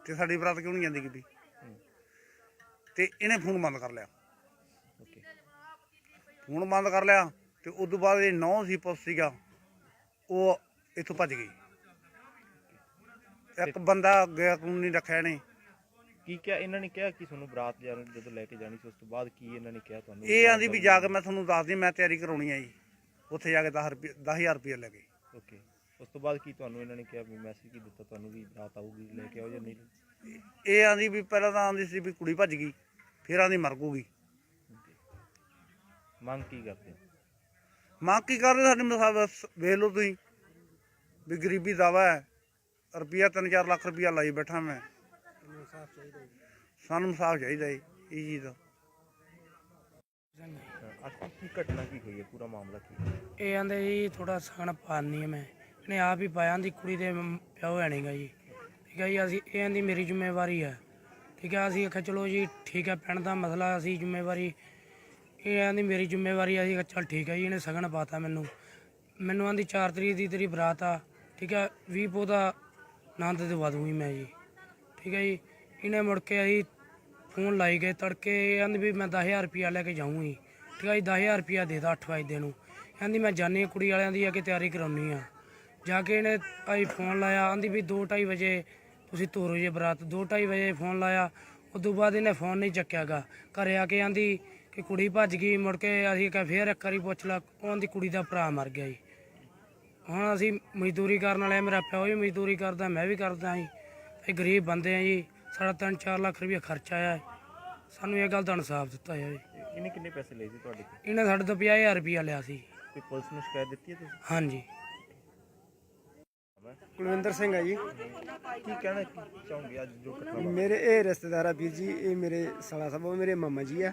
Speaker 2: ਤੇ ਸਾਡੀ ਬਰਾਤ ਕਿਉਂ ਨਹੀਂ ਜਾਂਦੀ ਕਿਤੇ? ਤੇ ਇਹਨੇ ਫੋਨ ਬੰਦ ਕਰ ਲਿਆ। ਫੋਨ ਬੰਦ ਕਰ ਲਿਆ। ਤੇ ਉਸ ਤੋਂ ਬਾਅਦ ਇਹ ਨੌ ਸੀ ਪੁੱਤ ਸੀਗਾ ਉਹ ਇੱਥੋਂ ਭੱਜ ਗਈ। ਇੱਕ ਬੰਦਾ ਗਿਆ ਕਾਨੂੰਨੀ ਰੱਖਿਆ ਨੇ
Speaker 3: ਕੀ ਕਿਹਾ ਇਹਨਾਂ ਨੇ ਕਿਹਾ ਕਿ ਤੁਹਾਨੂੰ ਬਰਾਤ ਜਾਣ ਜਦੋਂ ਲੈ ਕੇ ਜਾਣੀ ਸੀ ਉਸ ਤੋਂ ਬਾਅਦ ਕੀ ਇਹਨਾਂ ਨੇ ਕਿਹਾ ਤੁਹਾਨੂੰ?
Speaker 2: ਇਹ ਆਂਦੀ ਵੀ ਜਾ ਕੇ ਮੈਂ ਤੁਹਾਨੂੰ ਦੱਸ ਦਿਆਂ ਮੈਂ ਤਿਆਰੀ ਕਰਾਉਣੀ ਆ ਜੀ। ਉੱਥੇ ਜਾ ਕੇ 10 ਰੁਪਏ 10000 ਰੁਪਏ ਲੈ ਗਏ।
Speaker 3: ਓਕੇ। ਉਸ ਤੋਂ ਬਾਅਦ ਕੀ ਤੁਹਾਨੂੰ ਇਹਨਾਂ ਨੇ ਕਿਹਾ ਵੀ ਮੈਸੇਜ ਕੀ ਦਿੱਤਾ ਤੁਹਾਨੂੰ ਵੀ ਬਰਾਤ ਆਊਗੀ ਲੈ ਕੇ ਆਓ ਜਾਂ ਨਹੀਂ?
Speaker 2: ਇਹ ਆਂਦੀ ਵੀ ਪਹਿਲਾਂ ਤਾਂ ਆਂਦੀ ਸੀ ਵੀ ਕੁੜੀ ਭੱਜ ਗਈ ਫਿਰ ਆਂਦੀ ਮਰ ਗੂਗੀ।
Speaker 3: ਮੰਗ ਕੀ ਕਰਦੇ
Speaker 2: ਮੰਗ ਕੀ ਕਰਦੇ ਸਾਡੇ ਮਸਾਬ ਵੇਖ ਲਓ ਤੁਸੀਂ ਵੀ ਗਰੀਬੀ ਦਾਵਾ ਹੈ ਰੁਪਿਆ 3-4 ਲੱਖ ਰੁਪਿਆ ਲਾਈ ਬੈਠਾ ਮੈਂ। ਸਾਨੂੰ ਇਨਸਾਫ ਚਾਹੀਦਾ ਹੈ ਇਹ ਚੀਜ਼ ਦਾ।
Speaker 3: ਅਹ ਅੱਜ ਕੀ- ਕੀ ਘਟਨਾ ਕੀ ਹੋਈ ਹੈ? ਪੂਰਾ ਮਾਮਲਾ ਕੀ ਹੈ?
Speaker 4: ਇਹ ਆਂਦੇ ਜੀ ਥੋੜਾ ਸਗਨ ਪਾਣੀ ਹੈ ਮੈਂ। ਇਹਨੇ ਆਪ ਹੀ ਪਾਇਆ ਦੀ ਕੁੜੀ ਦੇ ਮ- ਪਿਓ ਹੈ ਨਹੀਂਗਾ ਜੀ। ਠੀਕ ਹੈ ਜੀ ਅਸੀਂ ਇਹ ਆਂਦੀ ਮੇਰੀ ਜ਼ਿੰਮੇਵਾਰੀ ਹੈ। ਠੀਕ ਹੈ ਅਸੀਂ ਆਖਿਆ ਚਲੋ ਜੀ ਠੀਕ ਹੈ ਪਿੰਡ ਦਾ ਮਸਲਾ ਅਸੀਂ ਜ਼ਿੰਮੇਵਾਰੀ ਇਹ ਆਂਦੀ ਮੇਰੀ ਜ਼ਿੰਮੇਵਾਰੀ ਆ ਜੀ ਚੱਲ ਠੀਕ ਹੈ ਜੀ, ਇਹਨੇ ਸਗਨ ਪਾਤਾ ਮੈਨੂੰ। ਮੈਨੂੰ ਆਂਦੀ 4 ਤਰੀਕ ਦੀ ਤੇਰੀ ਬਰਾਤ ਆ, ਠੀਕ ਆ 20 ਪੋ ਦਾ ਆਨੰਦ ਦਵਾ ਦੂੰਗੀ ਮੈਂ ਜੀ। ਠੀਕ ਹੈ ਜੀ, ਇਹਨੇ ਮੁੜ ਕੇ ਅਸੀਂ ਫੋਨ ਲਾਈ ਗਏ ਤੜਕੇ, ਇਹ ਆਂਦੀ ਵੀ ਮੈਂ 10000 ਰੁਪਿਆ ਲੈ ਕੇ ਜਾਊਂਗੀ। ਠੀਕ ਹੈ ਜੀ 10000 ਰੁਪਿਆ ਦੇਦਾ 8 ਵਜੇ ਦੇ ਨੂੰ। ਕਹਿੰਦੀ ਮੈਂ ਜਾਣੀ ਕੁੜੀ ਵਾਲਿਆਂ ਦੀ ਆ ਕਿ ਤਿਆਰੀ ਕਰਾਉਣੀ ਆ। ਜਾ ਕੇ ਇਹਨੇ ਆਈ ਫੋਨ ਲਾਇਆ ਕਹਿੰਦੀ ਵੀ 2:30 ਵਜੇ ਤੁਸੀਂ ਤੋਰੋ ਜੇ ਬਰਾਤ। 2:30 ਵਜੇ ਫੋਨ ਲਾਇਆ ਉਸ ਤੋਂ ਬਾਅਦ ਇਹਨੇ ਫੋਨ ਨਹੀਂ ਚੱਕਿਆਗਾ ਘਰੇ ਆ ਕੇ ਆਂਦੀ ਕਿ ਕੁੜੀ ਭੱਜ ਗਈ ਮੁੜ ਕੇ ਅਸੀਂ ਕਿਹਾ ਫੇਰ ਇੱਕ ਵਾਰੀ ਪੁੱਛ ਲਾ ਉਹਦੀ ਕੁੜੀ ਦਾ ਭਰਾ ਮਰ ਗਿਆ ਜੀ। ਹੁਣ ਅਸੀਂ ਮਜ਼ਦੂਰੀ ਕਰਨ ਵਾਲੇ ਆ, ਮੇਰਾ ਪਿਓ ਵੀ ਮਜ਼ਦੂਰੀ ਕਰਦਾ ਮੈਂ ਵੀ ਕਰਦਾ ਜੀ। ਅਸੀਂ ਗਰੀਬ ਬੰਦੇ ਆ ਜੀ ਸਾਡਾ 3-4 ਲੱਖ ਰੁਪਏ ਖਰਚਾ ਆਇਆ ਹੈ। ਸਾਨੂੰ ਇਹ ਗੱਲ ਦਾ ਇਨਸਾਫ ਦਿੱਤਾ ਜਾਵੇ।
Speaker 3: ਤੇ ਇਹਨੇ ਕਿੰਨੇ ਪੈਸੇ ਲਏ ਸੀ ਤੁਹਾਡੇ ਤੋਂ
Speaker 4: ਇਹਨੇ ਸਾਡੇ ਤੋਂ 50000 ਰੁਪਇਆ ਲਿਆ ਸੀ।
Speaker 3: ਕੋਈ ਪੁਲਿਸ ਨੂੰ ਸ਼ਿਕਾਇਤ ਦਿੱਤੀ ਹੈ ਤੁਸੀਂ?
Speaker 4: ਹਾਂਜੀ।
Speaker 5: ਕੁਲਵਿੰਦਰ ਸਿੰਘ ਹੈ ਜੀ।
Speaker 3: ਕੀ ਕਹਿਣਾ ਕੀ ਚਾਹੋਗੇ ਅੱਜ ਜੋ ਘਟਨਾ ਵਾਪਰੀ?
Speaker 5: ਮੇਰੇ ਇਹ ਰਿਸ਼ਤੇਦਾਰ ਆ ਵੀਰ ਜੀ ਇਹ ਮੇਰੇ ਸਾਲਾ ਸਾਹਿਬ ਉਹ ਮੇਰੇ ਮਾਮਾ ਜੀ ਆ।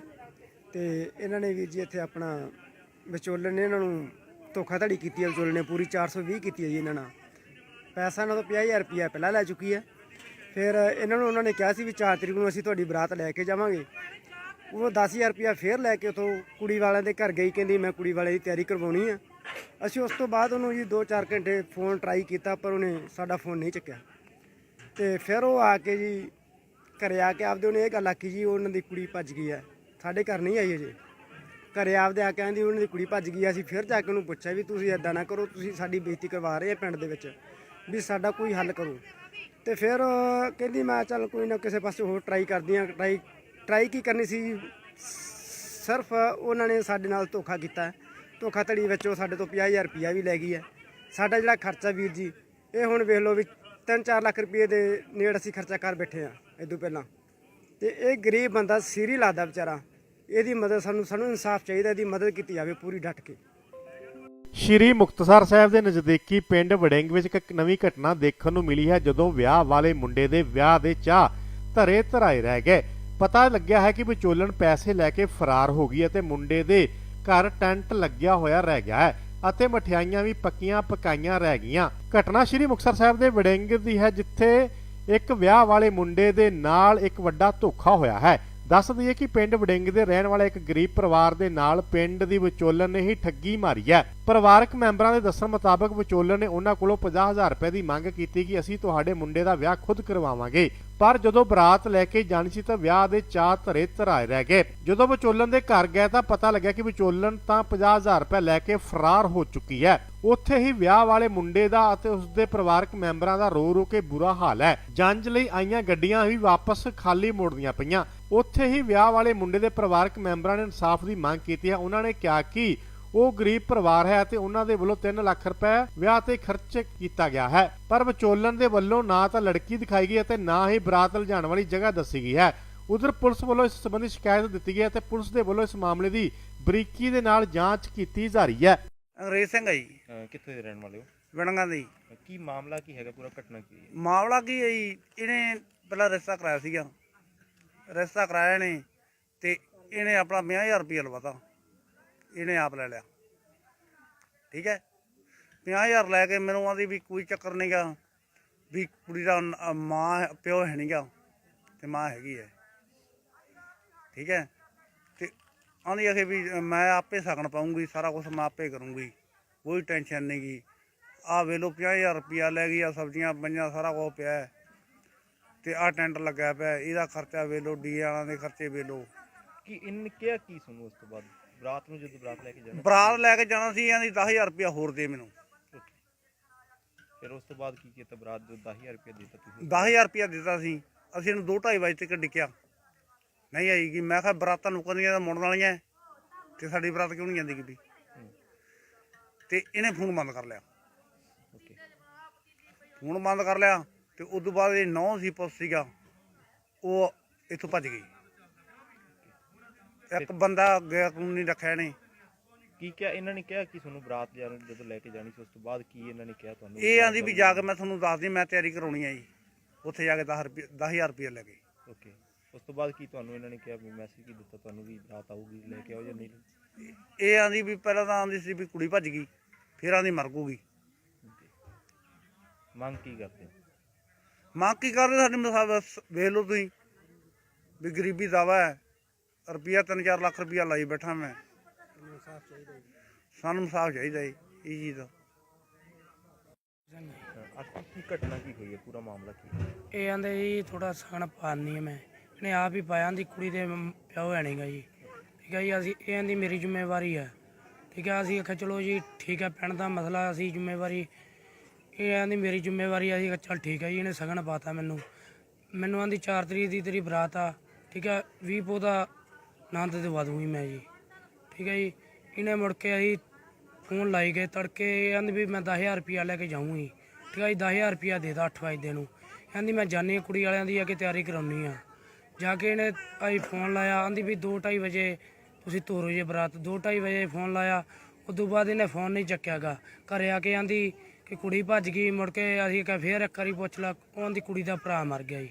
Speaker 5: ਤੇ ਇਹਨਾਂ ਨੇ ਵੀਰ ਜੀ ਇੱਥੇ ਆਪਣਾ ਵਿਚੋਲਨ ਨੇ ਇਹਨਾਂ ਨੂੰ ਧੋਖਾਧੜੀ ਕੀਤੀ ਹੈ ਵਿਚੋਲਨ ਨੇ ਪੂਰੀ 420 ਕੀਤੀ ਹੈ ਜੀ ਇਹਨਾਂ ਨਾਲ। ਪੈਸਾ ਇਹਨਾਂ ਤੋਂ 50000 ਰੁਪਇਆ ਪਹਿਲਾਂ ਲੈ ਚੁੱਕੀ ਹੈ। ਫਿਰ ਇਹਨਾਂ ਨੂੰ ਉਹਨਾਂ ਨੇ ਕਿਹਾ ਸੀ ਵੀ 4 ਤਰੀਕ ਨੂੰ ਅਸੀਂ ਤੁਹਾਡੀ ਬਰਾਤ ਲੈ ਕੇ ਜਾਵਾਂਗੇ। ਉਹ 10000 ਰੁਪਇਆ ਫੇਰ ਲੈ ਕੇ ਉਥੋਂ ਕੁੜੀ ਵਾਲਿਆਂ ਦੇ ਘਰ ਗਈ, ਕਹਿੰਦੀ ਮੈਂ ਕੁੜੀ ਵਾਲੇ ਦੀ ਤਿਆਰੀ ਕਰਵਾਉਣੀ ਆ। ਅਸੀਂ ਉਸ ਤੋਂ ਬਾਅਦ ਉਹਨੂੰ ਜੀ 2-4 ਘੰਟੇ ਫੋਨ ਟਰਾਈ ਕੀਤਾ, ਪਰ ਉਹਨੇ ਸਾਡਾ ਫੋਨ ਨਹੀਂ ਚੱਕਿਆ। ਤੇ ਫਿਰ ਉਹ ਆ ਕੇ ਜੀ ਘਰੇ ਆ ਕੇ ਆਪਦੇ ਉਹਨੇ ਇਹ ਗੱਲ ਆਖੀ ਜੀ ਉਹਨਾਂ ਦੀ ਕੁੜੀ ਭੱਜ ਗਈ ਹੈ। ਸਾਡੇ ਘਰ ਨਹੀਂ ਆਈ ਅਜੇ। ਘਰੇ ਆਪਦੇ ਆ ਕੇ ਕਹਿੰਦੀ ਉਹਨਾਂ ਦੀ ਕੁੜੀ ਭੱਜ ਗਈ ਹੈ। ਅਸੀਂ ਫਿਰ ਜਾ ਕੇ ਉਹਨੂੰ ਪੁੱਛਿਆ ਵੀ ਤੁਸੀਂ ਐਦਾਂ ਨਾ ਕਰੋ, ਤੁਸੀਂ ਸਾਡੀ ਬੇਇੱਜ਼ਤੀ ਕਰਵਾ ਰਹੇ ਆ ਪਿੰਡ ਦੇ ਵਿੱਚ ਵੀ ਸਾਡਾ ਕੋਈ ਹੱਲ ਕਰੋ। ਤੇ ਫਿਰ ਕਹਿੰਦੀ, ਮੈਂ ਚੱਲ ਕੋਈ ਨਾ, ਕਿਸੇ ਪਾਸੇ ਹੋਰ ਟਰਾਈ ਕਰਦੀ ਆ। ਟਰਾਈ ਟਰਾਈ ਕੀ ਕਰਨੀ ਸੀ? ਸਿਰਫ ਉਹਨਾਂ ਨੇ ਸਾਡੇ ਨਾਲ ਧੋਖਾ ਕੀਤਾ। ਧੋਖਾ ਧੜੀ ਵਿੱਚ ਉਹ ਸਾਡੇ ਤੋਂ 50000 ਰੁਪਇਆ ਵੀ ਲੈ ਗਈ ਹੈ ਸਾਡਾ ਜਿਹੜਾ ਖਰਚਾ ਵੀਰ ਜੀ, ਇਹ ਹੁਣ ਵੇਖ ਲਓ ਵੀ 3-4 ਲੱਖ ਰੁਪਏ ਦੇ ਨੇੜ ਅਸੀਂ ਖਰਚਾ ਕਰ ਬੈਠੇ ਆ ਇਦੋਂ ਪਹਿਲਾਂ। ਤੇ ਇਹ ਗਰੀਬ ਬੰਦਾ ਸੀਰੀ ਲਾਦਾ ਵਿਚਾਰਾ। ਇਹਦੀ ਮਦਦ ਸਾਨੂੰ ਸਾਨੂੰ ਇਨਸਾਫ ਚਾਹੀਦਾ, ਇਹਦੀ ਮਦਦ ਕੀਤੀ ਜਾਵੇ ਪੂਰੀ ਡਟ ਕੇ।
Speaker 1: ਸ਼੍ਰੀ ਮੁਕਤਸਰ ਸਾਹਿਬ ਦੇ ਨਜ਼ਦੀਕੀ ਪਿੰਡ ਵੜਿੰਗ ਵਿੱਚ ਇੱਕ ਨਵੀਂ ਘਟਨਾ ਦੇਖਣ ਨੂੰ ਮਿਲੀ ਹੈ, ਜਦੋਂ ਵਿਆਹ ਵਾਲੇ ਮੁੰਡੇ ਦੇ ਵਿਆਹ ਦੇ ਚਾਹ ਧਰੇ ਧਰਾਏ ਰਹਿ ਗਏ। ਪਤਾ ਲੱਗਿਆ ਹੈ ਕਿ ਵਿਚੋਲਨ ਪੈਸੇ ਲੈ ਕੇ ਫਰਾਰ ਹੋ ਗਈ ਅਤੇ ਮੁੰਡੇ ਦੇ ਘਰ ਟੈਂਟ ਲੱਗਿਆ ਹੋਇਆ ਰਹਿ ਗਿਆ ਹੈ ਅਤੇ ਮਠਿਆਈਆਂ ਵੀ ਪੱਕੀਆਂ ਪਕਾਈਆਂ ਰਹਿ ਗਈਆਂ। ਘਟਨਾ ਸ਼੍ਰੀ ਮੁਕਤਸਰ ਸਾਹਿਬ ਦੇ ਵੜਿੰਗ ਦੀ ਹੈ, ਜਿੱਥੇ ਇੱਕ ਵਿਆਹ ਵਾਲੇ ਮੁੰਡੇ ਦੇ ਨਾਲ ਇੱਕ ਵੱਡਾ ਧੋਖਾ ਹੋਇਆ ਹੈ। ਦੱਸ ਦਈਏ ਕਿ ਪਿੰਡ ਵਡਿੰਗ ਦੇ ਰਹਿਣ ਵਾਲੇ ਇੱਕ ਗਰੀਬ ਪਰਿਵਾਰ ਦੇ ਨਾਲ ਪਿੰਡ ਦੀ ਵਿਚੋਲਨ ਨੇ ਹੀ ਠੱਗੀ ਮਾਰੀ ਹੈ। ਪਰਿਵਾਰਕ ਮੈਂਬਰਾਂ ਦੇ ਦੱਸਣ ਮੁਤਾਬਕ ਵਿਚੋਲਨ ਨੇ ਉਹਨਾਂ ਕੋਲੋਂ 50000 ਰੁਪਏ ਦੀ ਮੰਗ ਕੀਤੀ ਕਿ ਅਸੀਂ ਤੁਹਾਡੇ ਮੁੰਡੇ ਦਾ ਵਿਆਹ ਖੁਦ ਕਰਵਾਵਾਂਗੇ। ਪਰ ਜਦੋਂ ਬਰਾਤ ਲੈ ਕੇ ਜਾਣੀ ਸੀ ਤਾਂ ਵਿਆਹ ਦੇ ਚਾਅ ਧਰੇ ਧਰਾਏ ਰਹਿ ਗਏ। ਜਦੋਂ ਵਿਚੋਲਨ ਦੇ ਘਰ ਗਏ ਤਾਂ ਪਤਾ ਲੱਗਿਆ ਕਿ ਵਿਚੋਲਨ ਤਾਂ 50000 ਰੁਪਏ ਲੈ ਕੇ ਫਰਾਰ ਹੋ ਚੁੱਕੀ ਹੈ। ਉੱਥੇ ਹੀ ਵਿਆਹ ਵਾਲੇ ਮੁੰਡੇ ਦਾ ਅਤੇ ਉਸਦੇ ਪਰਿਵਾਰਕ ਮੈਂਬਰਾਂ ਦਾ ਰੋ ਰੋ ਕੇ ਬੁਰਾ ਹਾਲ ਹੈ। ਜੰਜ ਲਈ ਆਈਆਂ ਗੱਡੀਆਂ ਵੀ ਵਾਪਸ ਖਾਲੀ ਮੋੜਦੀਆਂ ਪਈਆਂ। ਉੱਥੇ ਹੀ ਵਿਆਹ ਵਾਲੇ ਮੁੰਡੇ ਦੇ ਪਰਿਵਾਰਕ ਮੈਂਬਰਾਂ ਨੇ ਇਨਸਾਫ ਦੀ ਮੰਗ ਕੀਤੀ ਹੈ। ਉਹਨਾਂ ਨੇ ਕਿਹਾ ਕਿ ਉਹ ਗਰੀਬ ਪਰਿਵਾਰ ਹੈ ਅਤੇ ਉਹਨਾਂ ਦੇ ਵੱਲੋਂ 3 ਲੱਖ ਰੁਪਏ ਵਿਆਹ ਤੇ ਖਰਚ ਕੀਤਾ ਗਿਆ ਹੈ। ਪਰ ਵਿਚੋਲਨ ਦੇ ਵੱਲੋਂ ਨਾ ਤਾਂ ਲੜਕੀ ਦਿਖਾਈ ਗਈ ਅਤੇ ਨਾ ਹੀ ਬਰਾਤ ਲਿਜਾਣ ਵਾਲੀ ਜਗ੍ਹਾ ਦੱਸੀ ਗਈ ਹੈ। ਉਧਰ ਪੁਲਿਸ ਵੱਲੋਂ ਇਸ ਸੰਬੰਧੀ ਸ਼ਿਕਾਇਤ ਦਿੱਤੀ ਗਈ ਹੈ ਤੇ ਪੁਲਿਸ ਦੇ ਵੱਲੋਂ ਇਸ ਮਾਮਲੇ ਦੀ ਬਰੀਕੀ ਦੇ ਨਾਲ ਜਾਂਚ ਕੀਤੀ ਜਾ ਰਹੀ ਹੈ।
Speaker 2: ਅੰਗਰੇਜ਼ ਸਿੰਘ ਜੀ।
Speaker 3: ਅਹ ਕਿੱਥੇ ਦੇ ਰਹਿਣ ਵਾਲੇ ਹੋ?
Speaker 2: ਵਿਣਗਾ ਦੀ
Speaker 3: ਕੀ ਮਾਮਲਾ ਕੀ ਹੈਗਾ? ਪੂਰਾ ਘਟਨਾ ਕੀ ਹੈ?
Speaker 2: ਮਾਮਲਾ ਕੀ ਹੈ ਜੀ? ਇਹਨੇ ਪਹਿਲਾਂ ਰਿਸ਼ਤਾ ਕਰਾਇਆ ਸੀਗਾ। ਰਸਤਾ ਕਰਾਇਆ ਨੇ ਤੇ ਇਹਨੇ ਆਪਣਾ 50000 ਰੁਪਏ ਲਵਾਤਾ। ਇਹਨੇ ਆਪ ਲੈ ਲਿਆ। ਠੀਕ ਹੈ? 50000 ਲੈ ਕੇ ਮੈਨੂੰ ਆਂਦੀ ਵੀ ਕੋਈ ਚੱਕਰ ਨਹੀਂਗਾ ਵੀ ਕੁੜੀ ਦਾ ਮਾਂ ਪਿਓ ਹੈ ਨਹੀਂਗਾ ਤੇ ਮਾਂ ਹੈਗੀ ਹੈ। ਠੀਕ ਹੈ? ਤੇ ਆਂਦੀ ਅਖੇ ਵੀ ਮੈਂ ਆਪੇ ਸਗਣ ਪਾਉਂਗੀ, ਸਾਰਾ ਕੁਝ ਮੈਂ ਆਪੇ ਕਰੂੰਗੀ, ਕੋਈ ਟੈਨਸ਼ਨ ਨਹੀਂਗੀ ਆ ਵੇਲੋ 50000 ਰੁਪਿਆ ਲੈ ਗਈ ਆ, ਸਬਜ਼ੀਆਂ, ਪਈਆਂ, ਸਾਰਾ ਕੁਝ ਪਿਆ ਤੇ ਆ ਟੈਂਟ ਲੱਗਾ ਪਿਆ ਇਹਦਾ ਖਰਚਾ ਵੇਲੋ ਡੀ ਵਾਲਾਂ ਦੇ ਖਰਚੇ ਵੇਲੋ।
Speaker 3: ਕੀ ਇਹਨੇ ਕਿਹਾ ਕੀ ਤੁਹਾਨੂੰ ਉਸ ਤੋਂ ਬਾਅਦ? ਬਰਾਤ ਨੂੰ ਜਦੋਂ ਬਰਾਤ ਲੈ ਕੇ ਜਾਣਾ?
Speaker 2: ਬਰਾਤ ਲੈ ਕੇ ਜਾਣਾ ਸੀ ਆਂਦੀ 10000 ਰੁਪਿਆ ਹੋਰ ਦੇ ਮੈਨੂੰ।
Speaker 3: ਫਿਰ ਉਸ ਤੋਂ ਬਾਅਦ ਕੀ ਕੀਤਾ ਬਰਾਤ ਜੋ 10000 ਰੁਪਏ ਦਿੱਤਾ ਤੁਸੀਂ?
Speaker 2: 10000 ਰੁਪਿਆ ਦਿੱਤਾ ਸੀ। ਅਸੀਂ ਇਹਨੂੰ 2:30 ਵਜੇ ਤੱਕ ਡਿੱਕਿਆ। ਨਹੀਂ ਆਈਗੀ ਮੈਂ ਕਿਹਾ ਬਰਾਤਾਂ ਲੁਕਣੀਆਂ ਤਾਂ ਮੁੜਨ ਵਾਲੀਆਂ ਤੇ ਸਾਡੀ ਬਰਾਤ ਕਿਉਂ ਨਹੀਂ ਜਾਂਦੀ ਕਿੱਡੀ ਤੇ ਇਹਨੇ ਫੋਨ ਬੰਦ ਕਰ ਲਿਆ। ਫੋਨ ਬੰਦ ਕਰ ਲਿਆ। ਤੇ ਉਸ ਤੋਂ ਬਾਅਦ ਇਹ ਨੌ ਸੀ ਪੁੱਤ ਸੀਗਾ ਉਹ ਇੱਥੋਂ ਭੱਜ ਗਈ। ਇੱਕ ਬੰਦਾ ਗਿਆ ਕਾਨੂੰਨੀ ਰੱਖਿਆ ਨੇ
Speaker 3: ਕੀ ਕਿਹਾ ਇਹਨਾਂ ਨੇ ਕਿਹਾ ਕਿ ਤੁਹਾਨੂੰ ਬਰਾਤ ਜਾਣ ਜਦੋਂ ਲੈ ਕੇ ਜਾਣੀ ਸੀ ਉਸ ਤੋਂ ਬਾਅਦ ਕੀ ਇਹਨਾਂ ਨੇ ਕਿਹਾ ਤੁਹਾਨੂੰ?
Speaker 2: ਇਹ ਆਂਦੀ ਵੀ ਜਾ ਕੇ ਮੈਂ ਤੁਹਾਨੂੰ ਦੱਸਦੀ ਮੈਂ ਤਿਆਰੀ ਕਰਾਉਣੀ ਆ ਜੀ। ਉੱਥੇ ਜਾ ਕੇ 10 ਰੁਪਏ 10000 ਰੁਪਏ ਲੱਗੇ
Speaker 3: ਓਕੇ ਉਸ ਤੋਂ ਬਾਅਦ ਕੀ ਤੁਹਾਨੂੰ ਇਹਨਾਂ ਨੇ ਕਿਹਾ ਵੀ ਮੈਸੇਜ ਕੀ ਦਿੱਤਾ ਤੁਹਾਨੂੰ ਵੀ ਬਰਾਤ ਆਊਗੀ ਲੈ ਕੇ ਆਓ ਜਾਂ ਨਹੀਂ?
Speaker 2: ਇਹ ਆਂਦੀ ਵੀ ਪਹਿਲਾਂ ਤਾਂ ਆਂਦੀ ਸੀ ਵੀ ਕੁੜੀ ਭੱਜ ਗਈ ਫਿਰ ਆਂਦੀ ਮਰ ਗੂਗੀ।
Speaker 3: ਮੰਗ ਕੀ ਕਰਦੇ
Speaker 2: ਮੰਗ ਕੀ ਕਰਦੇ ਸਾਡੇ ਮਸਾਬ ਵੇਖ ਲਓ ਤੁਸੀਂ। ਵੀ ਗਰੀਬੀ ਦਾਵਾ ਹੈ। ਰੁਪਿਆ 3-4 ਲੱਖ ਰੁਪਿਆ ਲਾਈ ਬੈਠਾ ਮੈਂ। ਸਾਨੂੰ ਇਨਸਾਫ ਚਾਹੀਦਾ ਜੀ ਇਹ ਚੀਜ਼ ਦਾ।
Speaker 3: ਅਹ ਅੱਜ ਕੀ ਘਟਨਾ ਕੀ ਹੋਈ ਹੈ? ਪੂਰਾ ਮਾਮਲਾ ਕੀ ਹੈ?
Speaker 4: ਇਹ ਆਂਦੇ ਜੀ ਥੋੜਾ ਸਖਣ ਪਾਣੀ ਮੈਂ। ਇਹਨੇ ਆਪ ਹੀ ਪਾਇਆ ਦੀ ਕੁੜੀ ਦੇ ਮ- ਪਿਓ ਹੈ ਨਹੀਂਗਾ ਜੀ। ਠੀਕ ਹੈ ਜੀ ਅਸੀਂ ਇਹ ਆਂਦੀ ਮੇਰੀ ਜ਼ਿੰਮੇਵਾਰੀ ਹੈ। ਠੀਕ ਹੈ ਅਸੀਂ ਆਖਿਆ ਚਲੋ ਜੀ ਠੀਕ ਹੈ ਪਿੰਡ ਦਾ ਮਸਲਾ ਅਸੀਂ ਜ਼ਿੰਮੇਵਾਰੀ ਇਹ ਆਂਦੀ ਮੇਰੀ ਜ਼ਿੰਮੇਵਾਰੀ ਆ ਜੀ ਚੱਲ ਠੀਕ ਹੈ ਜੀ, ਇਹਨੇ ਸਗਨ ਪਾਤਾ ਮੈਨੂੰ। ਮੈਨੂੰ ਆਂਦੀ 4 ਤਰੀਕ ਦੀ ਤੇਰੀ ਬਰਾਤ ਆ, ਠੀਕ ਆ 20 ਪੋ ਦਾ ਆਨੰਦ ਤੇ ਦੂੰਗੀ ਮੈਂ ਜੀ। ਠੀਕ ਹੈ ਜੀ, ਇਹਨੇ ਮੁੜ ਕੇ ਅਸੀਂ ਫੋਨ ਲਾਈ ਗਏ, ਤੜਕੇ ਇਹ ਆਂਦੀ ਵੀ ਮੈਂ 10000 ਰੁਪਿਆ ਲੈ ਕੇ ਜਾਊਂਗੀ। ਠੀਕ ਹੈ ਜੀ 10000 ਰੁਪਿਆ ਦੇ ਦਾ 8 ਵਜੇ ਨੂੰ। ਕਹਿੰਦੀ ਮੈਂ ਜਾਣੀ ਕੁੜੀ ਵਾਲਿਆਂ ਦੀ ਆ ਕੇ ਤਿਆਰੀ ਕਰਾਉਣੀ ਆ। ਜਾ ਕੇ ਇਹਨੇ ਆਈ ਫੋਨ ਲਾਇਆ ਕਹਿੰਦੀ ਵੀ 2:30 ਵਜੇ ਤੁਸੀਂ ਤੋਰੋ ਜੇ ਬਰਾਤ। 2:30 ਵਜੇ ਫੋਨ ਲਾਇਆ, ਉਦੋਂ ਬਾਅਦ ਇਹਨੇ ਫੋਨ ਨਹੀਂ ਚੱਕਿਆਗਾ ਘਰੇ ਆ ਕੇ ਆਂਦੀ ਕਿ ਕੁੜੀ ਭੱਜ ਗਈ ਮੁੜ ਕੇ ਅਸੀਂ ਕਿਹਾ ਫੇਰ ਇੱਕ ਵਾਰੀ ਪੁੱਛ ਲਾ ਉਹਦੀ ਕੁੜੀ ਦਾ ਭਰਾ ਮਰ ਗਿਆ ਜੀ।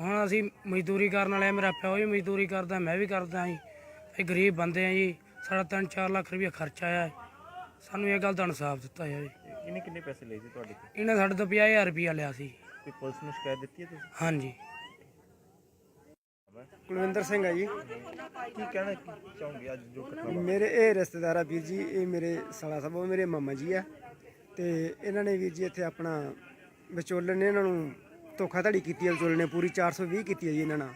Speaker 4: ਹੁਣ ਅਸੀਂ ਮਜ਼ਦੂਰੀ ਕਰਨ ਵਾਲੇ ਆ, ਮੇਰਾ ਪਿਓ ਵੀ ਮਜ਼ਦੂਰੀ ਕਰਦਾ ਮੈਂ ਵੀ ਕਰਦਾ ਜੀ। ਅਸੀਂ ਗਰੀਬ ਬੰਦੇ ਆ ਜੀ ਸਾਡਾ 3-4 ਲੱਖ ਰੁਪਏ ਖਰਚਾ ਆਇਆ। ਹੈ। ਸਾਨੂੰ ਇਹ ਗੱਲ ਦਾ ਇਨਸਾਫ ਦਿੱਤਾ ਜਾਵੇ।
Speaker 3: ਤੇ ਇਹਨੇ ਕਿੰਨੇ ਪੈਸੇ ਲਏ ਸੀ ਤੁਹਾਡੇ ਤੋਂ
Speaker 4: ਇਹਨੇ ਸਾਡੇ ਤੋਂ 50000 ਰੁਪਏ ਲਿਆ ਸੀ।
Speaker 3: ਕੋਈ ਪੁਲਿਸ ਨੂੰ ਸ਼ਿਕਾਇਤ ਦਿੱਤੀ ਹੈ ਤੁਸੀਂ?
Speaker 4: ਹਾਂਜੀ।
Speaker 5: ਕੁਲਵਿੰਦਰ ਸਿੰਘ ਹੈ ਜੀ।
Speaker 3: ਕੀ ਕਹਿਣਾ ਚਾਹੋਗੇ ਅੱਜ ਜੋ ਘਟਨਾ?
Speaker 5: ਮੇਰੇ ਇਹ ਰਿਸ਼ਤੇਦਾਰ ਆ ਵੀਰ ਜੀ ਇਹ ਮੇਰੇ ਸਾਲਾ ਸਾਹਿਬ ਉਹ ਮੇਰੇ ਮਾਮਾ ਜੀ ਆ। ਤੇ ਇਹਨਾਂ ਨੇ ਵੀਰ ਜੀ ਇੱਥੇ ਆਪਣਾ ਵਿਚੋਲਨ ਨੇ ਇਹਨਾਂ ਨੂੰ ਧੋਖਾਧੜੀ ਕੀਤੀ ਹੈ ਵਿਚੋਲਨ ਨੇ ਪੂਰੀ 420 ਕੀਤੀ ਹੈ ਜੀ ਇਹਨਾਂ ਨਾਲ।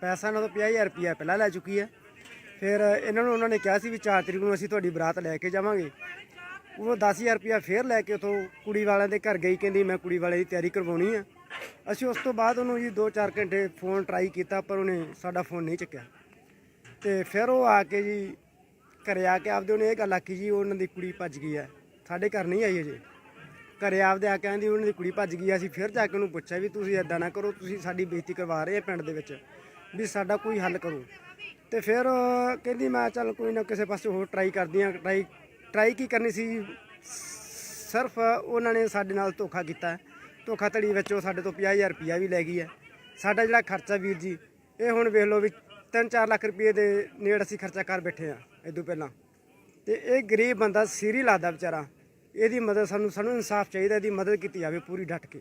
Speaker 5: ਪੈਸਾ ਇਹਨਾਂ ਤੋਂ 50000 ਰੁਪਇਆ ਪਹਿਲਾਂ ਲੈ ਚੁੱਕੀ ਹੈ ਫਿਰ ਇਹਨਾਂ ਨੂੰ ਉਹਨਾਂ ਨੇ ਕਿਹਾ ਸੀ ਵੀ 4 ਤਰੀਕ ਨੂੰ ਅਸੀਂ ਤੁਹਾਡੀ ਬਰਾਤ ਲੈ ਕੇ ਜਾਵਾਂਗੇ। ਉਹ 10000 ਰੁਪਇਆ ਫੇਰ ਲੈ ਕੇ ਉਥੋਂ ਕੁੜੀ ਵਾਲਿਆਂ ਦੇ ਘਰ ਗਈ, ਕਹਿੰਦੀ ਮੈਂ ਕੁੜੀ ਵਾਲੇ ਦੀ ਤਿਆਰੀ ਕਰਵਾਉਣੀ ਆ। ਅਸੀਂ ਉਸ ਤੋਂ ਬਾਅਦ ਉਹਨੂੰ ਜੀ 2-4 ਘੰਟੇ ਫੋਨ ਟਰਾਈ ਕੀਤਾ, ਪਰ ਉਹਨੇ ਸਾਡਾ ਫੋਨ ਨਹੀਂ ਚੱਕਿਆ। ਤੇ ਫਿਰ ਉਹ ਆ ਕੇ ਜੀ ਘਰੇ ਆ ਕੇ ਆਪਦੇ ਉਹਨੇ ਇਹ ਗੱਲ ਆਖੀ ਜੀ ਉਹਨਾਂ ਦੀ ਕੁੜੀ ਭੱਜ ਗਈ ਹੈ ਸਾਡੇ ਘਰ ਨਹੀਂ ਆਈ ਅਜੇ। ਘਰੇ ਆਪਦੇ ਆ ਕੇ ਕਹਿੰਦੀ ਉਹਨਾਂ ਦੀ ਕੁੜੀ ਭੱਜ ਗਈ ਹੈ। ਅਸੀਂ ਫਿਰ ਜਾ ਕੇ ਉਹਨੂੰ ਪੁੱਛਿਆ ਵੀ ਤੁਸੀਂ ਐਦਾਂ ਨਾ ਕਰੋ, ਤੁਸੀਂ ਸਾਡੀ ਬੇਇੱਜ਼ਤੀ ਕਰਵਾ ਰਹੇ ਆ ਪਿੰਡ ਦੇ ਵਿੱਚ ਵੀ ਸਾਡਾ ਕੋਈ ਹੱਲ ਕਰੋ। ਤੇ ਫਿਰ ਕਹਿੰਦੀ ਮੈਂ ਚੱਲ ਕੋਈ ਨਾ ਕਿਸੇ ਪਾਸੇ ਹੋਰ ਟਰਾਈ ਕਰਦੀ ਆ ਟਰਾਈ ਟਰਾਈ ਕੀ ਕਰਨੀ ਸੀ? ਸਿਰਫ ਉਹਨਾਂ ਨੇ ਸਾਡੇ ਨਾਲ ਧੋਖਾ ਕੀਤਾ। ਹੈ। ਧੋਖਾਧੜੀ ਵਿੱਚ ਉਹ ਸਾਡੇ ਤੋਂ 50000 ਰੁਪਇਆ ਵੀ ਲੈ ਗਈ ਹੈ ਸਾਡਾ ਜਿਹੜਾ ਖਰਚਾ ਵੀਰ ਜੀ, ਇਹ ਹੁਣ ਵੇਖ ਲਓ ਵੀ 3-4 ਲੱਖ ਰੁਪਏ ਦੇ ਨੇੜ ਅਸੀਂ ਖਰਚਾ ਕਰ ਬੈਠੇ ਆ ਇਦੋਂ ਪਹਿਲਾਂ। ਤੇ ਇਹ ਗਰੀਬ ਬੰਦਾ ਸੀਰੀ ਲਾਦਾ ਵਿਚਾਰਾ। ਇਹਦੀ ਮਦਦ ਸਾਨੂੰ ਸਾਨੂੰ ਇਨਸਾਫ ਚਾਹੀਦਾ, ਇਹਦੀ ਮਦਦ ਕੀਤੀ ਜਾਵੇ ਪੂਰੀ ਡਟ ਕੇ।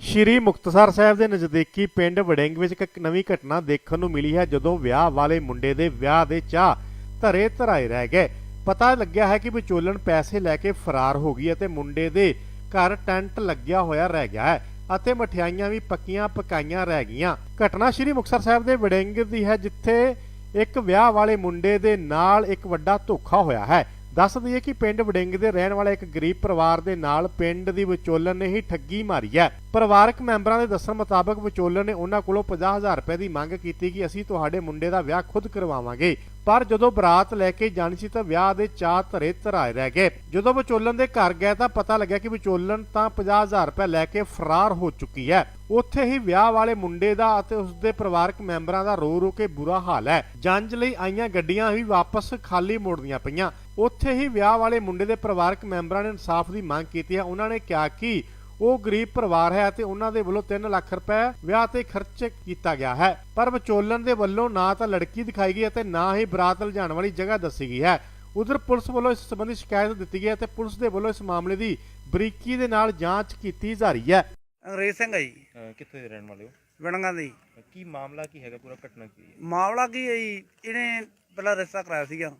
Speaker 1: ਸ਼੍ਰੀ ਮੁਕਤਸਰ ਸਾਹਿਬ ਦੇ ਨਜ਼ਦੀਕੀ ਪਿੰਡ ਵੜਿੰਗ ਵਿੱਚ ਇੱਕ ਨਵੀਂ ਘਟਨਾ ਦੇਖਣ ਨੂੰ ਮਿਲੀ ਹੈ, ਜਦੋਂ ਵਿਆਹ ਵਾਲੇ ਮੁੰਡੇ ਦੇ ਵਿਆਹ ਦੇ ਚਾਹ ਧਰੇ ਧਰਾਏ ਰਹਿ ਗਏ। ਪਤਾ ਲੱਗਿਆ ਹੈ ਕਿ ਵਿਚੋਲਨ ਪੈਸੇ ਲੈ ਕੇ ਫਰਾਰ ਹੋ ਗਈ ਅਤੇ ਮੁੰਡੇ ਦੇ ਘਰ ਟੈਂਟ ਲੱਗਿਆ ਹੋਇਆ ਰਹਿ ਗਿਆ ਹੈ ਅਤੇ ਮਠਿਆਈਆਂ ਵੀ ਪੱਕੀਆਂ ਪਕਾਈਆਂ ਰਹਿ ਗਈਆਂ। ਘਟਨਾ ਸ਼੍ਰੀ ਮੁਕਤਸਰ ਸਾਹਿਬ ਦੇ ਵੜਿੰਗ ਦੀ ਹੈ, ਜਿੱਥੇ ਇੱਕ ਵਿਆਹ ਵਾਲੇ ਮੁੰਡੇ ਦੇ ਨਾਲ ਇੱਕ ਵੱਡਾ ਧੋਖਾ ਹੋਇਆ ਹੈ। ਦੱਸ ਦਈਏ ਕਿ ਪਿੰਡ ਵਡਿੰਗ ਦੇ ਰਹਿਣ ਵਾਲੇ ਇੱਕ ਗਰੀਬ ਪਰਿਵਾਰ ਦੇ ਨਾਲ ਪਿੰਡ ਦੀ ਵਿਚੋਲਨ ਨੇ ਹੀ ਠੱਗੀ ਮਾਰੀ ਹੈ। ਪਰਿਵਾਰਕ ਮੈਂਬਰਾਂ ਦੇ ਦੱਸਣ ਮੁਤਾਬਕ ਵਿਚੋਲਨ ਨੇ ਉਹਨਾਂ ਕੋਲੋਂ 50000 ਰੁਪਏ ਦੀ ਮੰਗ ਕੀਤੀ ਕਿ ਅਸੀਂ ਤੁਹਾਡੇ ਮੁੰਡੇ ਦਾ ਵਿਆਹ ਖੁਦ ਕਰਵਾਵਾਂਗੇ। ਪਰ ਜਦੋਂ ਬਰਾਤ ਲੈ ਕੇ ਜਾਣੀ ਸੀ ਤਾਂ ਵਿਆਹ ਦੇ ਚਾਅ ਧਰੇ ਧਰਾਏ ਰਹਿ ਗਏ। ਜਦੋਂ ਵਿਚੋਲਨ ਦੇ ਘਰ ਗਏ ਤਾਂ ਪਤਾ ਲੱਗਿਆ ਕਿ ਵਿਚੋਲਨ ਤਾਂ 50000 ਰੁਪਏ ਲੈ ਕੇ ਫਰਾਰ ਹੋ ਚੁੱਕੀ ਹੈ। ਉੱਥੇ ਹੀ ਵਿਆਹ ਵਾਲੇ ਮੁੰਡੇ ਦਾ ਅਤੇ ਉਸਦੇ ਪਰਿਵਾਰਕ ਮੈਂਬਰਾਂ ਦਾ ਰੋ ਰੋ ਕੇ ਬੁਰਾ ਹਾਲ ਹੈ। ਜੰਜ ਲਈ ਆਈਆਂ ਗੱਡੀਆਂ ਵੀ ਵਾਪਸ ਖਾਲੀ ਮੋੜਦੀਆਂ ਪਈਆਂ। ਉੱਥੇ ਹੀ ਵਿਆਹ ਵਾਲੇ ਮੁੰਡੇ ਦੇ ਪਰਿਵਾਰਕ ਮੈਂਬਰਾਂ ਨੇ ਇਨਸਾਫ ਦੀ ਮੰਗ ਕੀਤੀ ਹੈ। ਉਹਨਾਂ ਨੇ ਕਿਹਾ ਕਿ ਉਹ ਗਰੀਬ ਪਰਿਵਾਰ ਹੈ ਅਤੇ ਉਹਨਾਂ ਦੇ ਵੱਲੋਂ 3 ਲੱਖ ਰੁਪਏ ਵਿਆਹ ਤੇ ਖਰਚ ਕੀਤਾ ਗਿਆ ਹੈ। ਪਰ ਵਿਚੋਲਨ ਦੇ ਵੱਲੋਂ ਨਾ ਤਾਂ ਲੜਕੀ ਦਿਖਾਈ ਗਈ ਅਤੇ ਨਾ ਹੀ ਬਰਾਤ ਲਿਜਾਣ ਵਾਲੀ ਜਗ੍ਹਾ ਦੱਸੀ ਗਈ ਹੈ। ਉਧਰ ਪੁਲਿਸ ਵੱਲੋਂ ਇਸ ਸੰਬੰਧੀ ਸ਼ਿਕਾਇਤ ਦਿੱਤੀ ਗਈ ਹੈ ਤੇ ਪੁਲਿਸ ਦੇ ਵੱਲੋਂ ਇਸ ਮਾਮਲੇ ਦੀ ਬਰੀਕੀ ਦੇ ਨਾਲ ਜਾਂਚ ਕੀਤੀ ਜਾ ਰਹੀ ਹੈ।
Speaker 2: ਅੰਗਰੇਜ਼ ਸਿੰਘ ਹੈ ਜੀ।
Speaker 3: ਅਹ ਕਿੱਥੇ ਦੇ ਰਹਿਣ ਵਾਲੇ ਹੋ?
Speaker 2: ਵਿਣਗਾ ਦੀ
Speaker 3: ਕੀ ਮਾਮਲਾ ਕੀ ਹੈਗਾ? ਪੂਰਾ ਘਟਨਾ ਕੀ ਹੈ?
Speaker 2: ਮਾਮਲਾ ਕੀ ਹੈ ਜੀ? ਇਹਨੇ ਪਹਿਲਾਂ ਰਿਸ਼ਤਾ ਕਰਾਇਆ ਸੀਗਾ।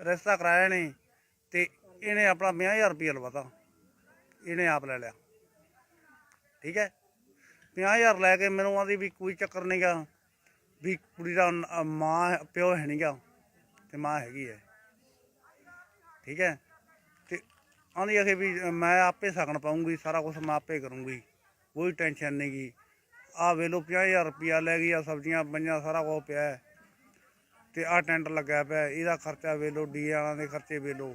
Speaker 2: ਰਸਤਾ ਕਰਾਇਆ ਨੇ ਤੇ ਇਹਨੇ ਆਪਣਾ 50000 ਰੁਪਏ ਲਵਾਤਾ। ਇਹਨੇ ਆਪ ਲੈ ਲਿਆ। ਠੀਕ ਹੈ? 50000 ਲੈ ਕੇ ਮੈਨੂੰ ਆਂਦੀ ਵੀ ਕੋਈ ਚੱਕਰ ਨਹੀਂਗਾ ਵੀ ਕੁੜੀ ਦਾ ਨ- ਮਾਂ ਪਿਓ ਹੈ ਨਹੀਂਗਾ ਤੇ ਮਾਂ ਹੈਗੀ ਹੈ। ਠੀਕ ਹੈ? ਤੇ ਆਂਦੀ ਆਖੇ ਵੀ ਮੈਂ ਆਪੇ ਸਗਨ ਪਾਉਂਗੀ, ਸਾਰਾ ਕੁਝ ਮੈਂ ਆਪੇ ਕਰੂੰਗੀ, ਕੋਈ ਟੈਨਸ਼ਨ ਨਹੀਂਗੀ ਆ ਵੇਲੋ 50000 ਰੁਪਿਆ ਲੈ ਗਈ ਆ ਸਬਜ਼ੀਆਂ ਪੰਜਾਂ ਸਾਰਾ ਕੁਝ ਪਿਆ ਤੇ ਆ ਟੈਂਟ ਲੱਗਾ ਪਿਆ ਇਹਦਾ ਖਰਚਾ ਵੇਲੋ ਡੀ ਵਾਲਾਂ ਦੇ ਖਰਚੇ ਵੇਲੋ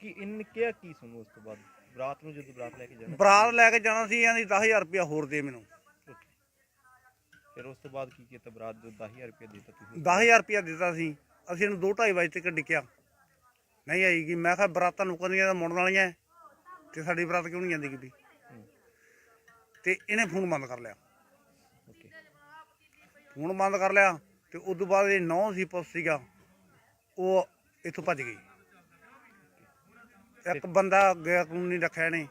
Speaker 3: ਕੀ ਇਹਨੇ ਕਿਹਾ ਕੀ ਤੁਹਾਨੂੰ ਉਸ ਤੋਂ ਬਾਅਦ? ਬਰਾਤ ਨੂੰ ਜਦੋਂ ਬਰਾਤ ਲੈ ਕੇ ਜਾਣਾ?
Speaker 2: ਬਰਾਤ ਲੈ ਕੇ ਜਾਣਾ ਸੀ ਆਂਦੀ 10000 ਰੁਪਿਆ ਹੋਰ ਦੇ ਮੈਨੂੰ।
Speaker 3: ਫਿਰ ਉਸ ਤੋਂ ਬਾਅਦ ਕੀ ਕੀਤਾ ਬਰਾਤ ਜੋ 10000 ਰੁਪਏ ਦਿੱਤਾ ਤੁਸੀਂ?
Speaker 2: 10000 ਰੁਪਿਆ ਦਿੱਤਾ ਸੀ। ਅਸੀਂ ਇਹਨੂੰ 2:30 ਵਜੇ ਤੱਕ ਡਿੱਕਿਆ। ਨਹੀਂ ਆਈਗੀ ਮੈਂ ਕਿਹਾ ਬਰਾਤਾਂ ਨੁਕਰਦੀਆਂ ਤਾਂ ਮੁੜਨ ਵਾਲੀਆਂ ਤੇ ਸਾਡੀ ਬਰਾਤ ਕਿਉਂ ਨਹੀਂ ਜਾਂਦੀ ਕਿਤੇ? ਤੇ ਇਹਨੇ ਫੋਨ ਬੰਦ ਕਰ ਲਿਆ। ਫੋਨ ਬੰਦ ਕਰ ਲਿਆ। ਤੇ ਉਸ ਤੋਂ ਬਾਅਦ ਇਹ ਨੌ ਸੀ ਪੁੱਤ ਸੀਗਾ ਉਹ ਇੱਥੋਂ ਭੱਜ ਗਈ। ਇੱਕ ਬੰਦਾ ਗਿਆ ਕਾਨੂੰਨੀ ਰੱਖਿਆ ਨੇ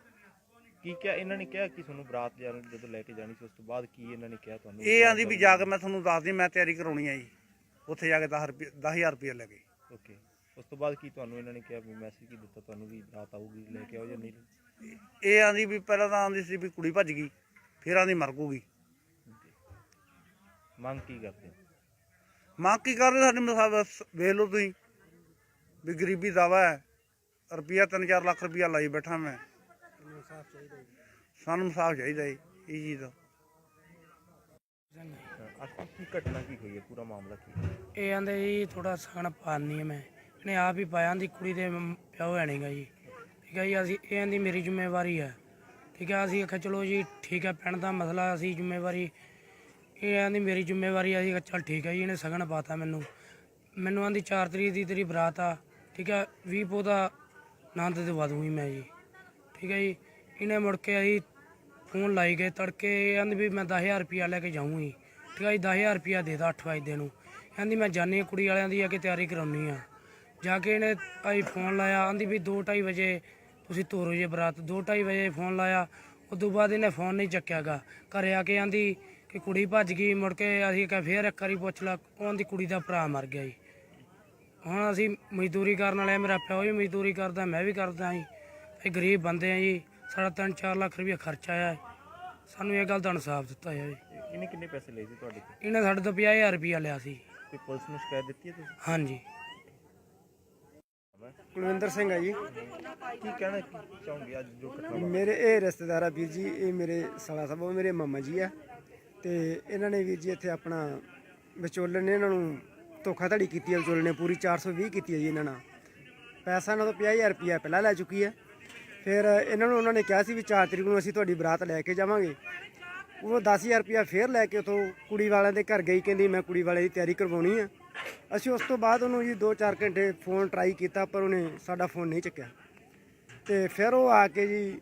Speaker 3: ਕੀ ਕਿਹਾ ਇਹਨਾਂ ਨੇ ਕਿਹਾ ਕਿ ਤੁਹਾਨੂੰ ਬਰਾਤ ਜਾਣ ਜਦੋਂ ਲੈ ਕੇ ਜਾਣੀ ਸੀ ਉਸ ਤੋਂ ਬਾਅਦ ਕੀ ਇਹਨਾਂ ਨੇ ਕਿਹਾ ਤੁਹਾਨੂੰ?
Speaker 2: ਇਹ ਆਂਦੀ ਵੀ ਜਾ ਕੇ ਮੈਂ ਤੁਹਾਨੂੰ ਦੱਸ ਦੀ ਮੈਂ ਤਿਆਰੀ ਕਰਾਉਣੀ ਆ ਜੀ। ਉੱਥੇ ਜਾ ਕੇ 10 ਰੁਪਏ 10000 ਰੁਪਏ ਲੈ ਗਏ।
Speaker 3: ਓਕੇ। ਉਸ ਤੋਂ ਬਾਅਦ ਕੀ ਤੁਹਾਨੂੰ ਇਹਨਾਂ ਨੇ ਕਿਹਾ ਵੀ ਮੈਸੇਜ ਕੀ ਦਿੱਤਾ ਤੁਹਾਨੂੰ ਵੀ ਬਰਾਤ ਆਊਗੀ ਲੈ ਕੇ ਆਓ ਜਾਂ ਨਹੀਂ?
Speaker 2: ਇਹ ਆਂਦੀ ਵੀ ਪਹਿਲਾਂ ਤਾਂ ਆਂਦੀ ਸੀ ਵੀ ਕੁੜੀ ਭੱਜ ਗਈ ਫਿਰ ਆਂਦੀ ਮਰ ਗੂਗੀ।
Speaker 3: ਮੰਗ ਕੀ ਕਰਦੇ
Speaker 2: ਮੰਗ ਕੀ ਕਰਦੇ ਸਾਡੇ ਮਸਾਬ ਵੇਖ ਲਓ ਤੁਸੀਂ ਵੀ ਗਰੀਬੀ ਦਾਵਾ ਹੈ ਰੁਪਿਆ 3-4 ਲੱਖ ਰੁਪਿਆ ਲਾਈ ਬੈਠਾ ਮੈਂ। ਸਾਨੂੰ ਇਨਸਾਫ ਚਾਹੀਦਾ ਹੈ ਇਹ ਚੀਜ਼ ਦਾ।
Speaker 3: ਅਹ ਅੱਜ ਕੀ- ਕੀ ਘਟਨਾ ਕੀ ਹੋਈ ਹੈ? ਪੂਰਾ ਮਾਮਲਾ ਕੀ ਹੈ?
Speaker 4: ਇਹ ਆਂਦੇ ਜੀ ਥੋੜਾ ਸਗਨ ਪਾਣੀ ਹੈ ਮੈਂ। ਇਹਨੇ ਆਪ ਹੀ ਪਾਇਆ ਦੀ ਕੁੜੀ ਦੇ ਮ- ਪਿਓ ਹੈ ਨਹੀਂਗਾ ਜੀ। ਠੀਕ ਹੈ ਜੀ ਅਸੀਂ ਇਹ ਆਂਦੀ ਮੇਰੀ ਜ਼ਿੰਮੇਵਾਰੀ ਹੈ। ਠੀਕ ਹੈ ਅਸੀਂ ਆਖਿਆ ਚਲੋ ਜੀ ਠੀਕ ਹੈ ਪਿੰਡ ਦਾ ਮਸਲਾ ਅਸੀਂ ਜ਼ਿੰਮੇਵਾਰੀ ਇਹ ਆਂਦੀ ਮੇਰੀ ਜ਼ਿੰਮੇਵਾਰੀ ਆ। ਜੀ ਚੱਲ ਠੀਕ ਹੈ ਜੀ, ਇਹਨੇ ਸਗਨ ਪਾਤਾ ਮੈਨੂੰ। ਮੈਨੂੰ ਆਂਦੀ 4 ਤਰੀਕ ਦੀ ਤੇਰੀ ਬਰਾਤ ਆ। ਠੀਕ ਆ 20 ਪੋ ਦਾ ਆਨੰਦ ਦਵਾ ਦੂੰਗੀ ਮੈਂ ਜੀ। ਠੀਕ ਹੈ ਜੀ, ਇਹਨੇ ਮੁੜ ਕੇ ਅਸੀਂ ਫੋਨ ਲਾਈ ਗਏ ਤੜਕੇ। ਇਹ ਆਂਦੀ ਵੀ ਮੈਂ 10000 ਰੁਪਿਆ ਲੈ ਕੇ ਜਾਊਂਗੀ। ਠੀਕ ਹੈ ਜੀ 10000 ਰੁਪਿਆ ਦੇ ਦਾ 8 ਵਜੇ ਨੂੰ। ਕਹਿੰਦੀ ਮੈਂ ਜਾਣੀ ਕੁੜੀ ਵਾਲਿਆਂ ਦੀ ਆ ਕਿ ਤਿਆਰੀ ਕਰਾਉਣੀ ਆ। ਜਾ ਕੇ ਇਹਨੇ ਆਈ ਫੋਨ ਲਾਇਆ। ਕਹਿੰਦੀ ਵੀ 2:30 ਵਜੇ ਤੁਸੀਂ ਤੋਰੋ ਜੇ ਬਰਾਤ। 2:30 ਵਜੇ ਫੋਨ ਲਾਇਆ। ਉਸ ਤੋਂ ਬਾਅਦ ਇਹਨੇ ਫੋਨ ਨਹੀਂ ਚੱਕਿਆਗਾ ਘਰੇ ਆ ਕੇ ਆਂਦੀ ਕਿ ਕੁੜੀ ਭੱਜ ਗਈ ਮੁੜ ਕੇ ਅਸੀਂ ਕਿਹਾ ਫੇਰ ਇੱਕ ਵਾਰੀ ਪੁੱਛ ਲਾ ਉਹਨਾਂ ਦੀ ਕੁੜੀ ਦਾ ਭਰਾ ਮਰ ਗਿਆ ਜੀ। ਹੁਣ ਅਸੀਂ ਮਜ਼ਦੂਰੀ ਕਰਨ ਵਾਲੇ ਮੇਰਾ ਪਿਓ ਵੀ ਮਜ਼ਦੂਰੀ ਕਰਦਾ ਮੈਂ ਵੀ ਕਰਦਾ ਜੀ। ਅਸੀਂ ਗਰੀਬ ਬੰਦੇ ਆ ਜੀ ਸਾਡਾ 3-4 ਲੱਖ ਰੁਪਏ ਖਰਚਾ ਆਇਆ। ਹੈ। ਸਾਨੂੰ ਇਹ ਗੱਲ ਦਾ ਇਨਸਾਫ ਦਿੱਤਾ ਜਾਵੇ।
Speaker 3: ਤੇ ਇਹਨੇ ਕਿੰਨੇ ਪੈਸੇ ਲਏ ਸੀ ਤੁਹਾਡੇ ਤੋਂ
Speaker 4: ਇਹਨੇ ਸਾਡੇ ਤੋਂ 50000 ਰੁਪਇਆ ਲਿਆ ਸੀ।
Speaker 3: ਤੇ ਪੁਲਿਸ ਨੂੰ ਸ਼ਿਕਾਇਤ ਦਿੱਤੀ ਹੈ ਤੁਸੀਂ?
Speaker 4: ਹਾਂਜੀ।
Speaker 5: ਕੁਲਵਿੰਦਰ ਸਿੰਘ ਆ ਜੀ।
Speaker 3: ਕੀ ਕਹਿਣਾ ਚਾਹੋਗੇ ਅੱਜ ਜੋ ਘਟਨਾ ਵਾਪਰੀ?
Speaker 5: ਮੇਰੇ ਇਹ ਰਿਸ਼ਤੇਦਾਰ ਆ ਵੀਰ ਜੀ ਇਹ ਮੇਰੇ ਸਾਲਾ ਸਾਹਿਬ ਉਹ ਮੇਰੇ ਮਾਮਾ ਜੀ ਆ। ਤੇ ਇਹਨਾਂ ਨੇ ਵੀਰ ਜੀ ਇੱਥੇ ਆਪਣਾ ਵਿਚੋਲਨ ਨੇ ਇਹਨਾਂ ਨੂੰ ਧੋਖਾਧੜੀ ਕੀਤੀ ਹੈ ਵਿਚੋਲਨ ਨੇ ਪੂਰੀ 420 ਕੀਤੀ ਹੈ ਜੀ ਇਹਨਾਂ ਨਾਲ। ਪੈਸਾ ਇਹਨਾਂ ਤੋਂ 50000 ਰੁਪਇਆ ਪਹਿਲਾਂ ਲੈ ਚੁੱਕੀ ਹੈ। ਫਿਰ ਇਹਨਾਂ ਨੂੰ ਉਹਨਾਂ ਨੇ ਕਿਹਾ ਸੀ ਵੀ 4 ਤਰੀਕ ਨੂੰ ਅਸੀਂ ਤੁਹਾਡੀ ਬਰਾਤ ਲੈ ਕੇ ਜਾਵਾਂਗੇ। ਉਹ 10000 ਰੁਪਇਆ ਫੇਰ ਲੈ ਕੇ ਉਥੋਂ ਕੁੜੀ ਵਾਲਿਆਂ ਦੇ ਘਰ ਗਈ, ਕਹਿੰਦੀ ਮੈਂ ਕੁੜੀ ਵਾਲੇ ਦੀ ਤਿਆਰੀ ਕਰਵਾਉਣੀ ਆ। ਅਸੀਂ ਉਸ ਤੋਂ ਬਾਅਦ ਉਹਨੂੰ ਜੀ 2-4 ਘੰਟੇ ਫੋਨ ਟਰਾਈ ਕੀਤਾ, ਪਰ ਉਹਨੇ ਸਾਡਾ ਫੋਨ ਨਹੀਂ ਚੱਕਿਆ। ਤੇ ਫਿਰ ਉਹ ਆ ਕੇ ਜੀ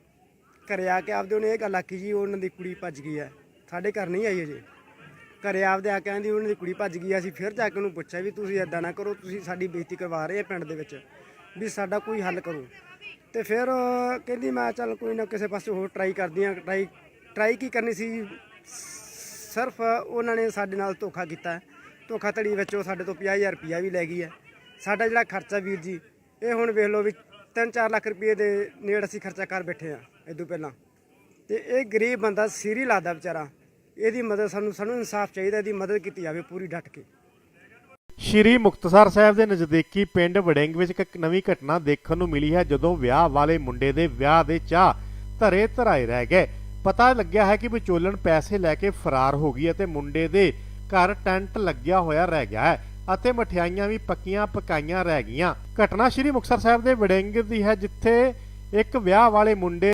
Speaker 5: ਘਰੇ ਆ ਕੇ ਆਪਦੇ ਉਹਨੇ ਇਹ ਗੱਲ ਆਖੀ ਜੀ ਉਹਨਾਂ ਦੀ ਕੁੜੀ ਭੱਜ ਗਈ ਹੈ। ਸਾਡੇ ਘਰ ਨਹੀਂ ਆਈ ਅਜੇ। ਘਰੇ ਆਪਦੇ ਆ ਕੇ ਕਹਿੰਦੀ ਉਹਨਾਂ ਦੀ ਕੁੜੀ ਭੱਜ ਗਈ ਹੈ। ਅਸੀਂ ਫਿਰ ਜਾ ਕੇ ਉਹਨੂੰ ਪੁੱਛਿਆ ਵੀ ਤੁਸੀਂ ਐਦਾਂ ਨਾ ਕਰੋ, ਤੁਸੀਂ ਸਾਡੀ ਬੇਇੱਜ਼ਤੀ ਕਰਵਾ ਰਹੇ ਆ ਪਿੰਡ ਦੇ ਵਿੱਚ ਵੀ ਸਾਡਾ ਕੋਈ ਹੱਲ ਕਰੋ। ਤੇ ਫਿਰ ਕਹਿੰਦੀ, ਮੈਂ ਚੱਲ ਕੋਈ ਨਾ, ਕਿਸੇ ਪਾਸੇ ਹੋਰ ਟਰਾਈ ਕਰਦੀ ਆ। ਟਰਾਈ ਟਰਾਈ ਕੀ ਕਰਨੀ ਸੀ? ਸਿਰਫ ਉਹਨਾਂ ਨੇ ਸਾਡੇ ਨਾਲ ਧੋਖਾ ਕੀਤਾ। ਧੋਖਾਧੜੀ ਵਿੱਚ ਉਹ ਸਾਡੇ ਤੋਂ 50000 ਰੁਪਇਆ ਵੀ ਲੈ ਗਈ ਹੈ ਸਾਡਾ ਜਿਹੜਾ ਖਰਚਾ ਵੀਰ ਜੀ, ਇਹ ਹੁਣ ਵੇਖ ਲਓ ਵੀ 3-4 ਲੱਖ ਰੁਪਏ ਦੇ ਨੇੜ ਅਸੀਂ ਖਰਚਾ ਕਰ ਬੈਠੇ ਆ ਇਦੋਂ ਪਹਿਲਾਂ। ਤੇ ਇਹ ਗਰੀਬ ਬੰਦਾ ਸੀਰੀ ਲਾਦਾ ਵਿਚਾਰਾ। ਇਹਦੀ ਮਦਦ ਸਾਨੂੰ ਸਾਨੂੰ ਇਨਸਾਫ ਚਾਹੀਦਾ, ਇਹਦੀ ਮਦਦ ਕੀਤੀ ਜਾਵੇ ਪੂਰੀ ਡਟ ਕੇ।
Speaker 1: ਸ਼੍ਰੀ ਮੁਕਤਸਰ ਸਾਹਿਬ ਦੇ ਨਜ਼ਦੀਕੀ ਪਿੰਡ ਵੜਿੰਗ ਵਿੱਚ ਇੱਕ ਨਵੀਂ ਘਟਨਾ ਦੇਖਣ ਨੂੰ ਮਿਲੀ ਹੈ, ਜਦੋਂ ਵਿਆਹ ਵਾਲੇ ਮੁੰਡੇ ਦੇ ਵਿਆਹ ਦੇ ਚਾਹ ਧਰੇ ਧਰਾਏ ਰਹਿ ਗਏ। ਪਤਾ ਲੱਗਿਆ ਹੈ ਕਿ ਵਿਚੋਲਣ ਪੈਸੇ ਲੈ ਕੇ ਫਰਾਰ ਹੋ ਗਈ ਅਤੇ ਮੁੰਡੇ ਦੇ ਘਰ ਟੈਂਟ ਲੱਗਿਆ ਹੋਇਆ ਰਹਿ ਗਿਆ ਹੈ ਅਤੇ ਮਠਿਆਈਆਂ ਵੀ ਪੱਕੀਆਂ ਪਕਾਈਆਂ ਰਹਿ ਗਈਆਂ। ਘਟਨਾ ਸ਼੍ਰੀ ਮੁਕਤਸਰ ਸਾਹਿਬ ਦੇ ਵੜਿੰਗ ਦੀ ਹੈ, ਜਿੱਥੇ ਇੱਕ ਵਿਆਹ ਵਾਲੇ ਮੁੰਡੇ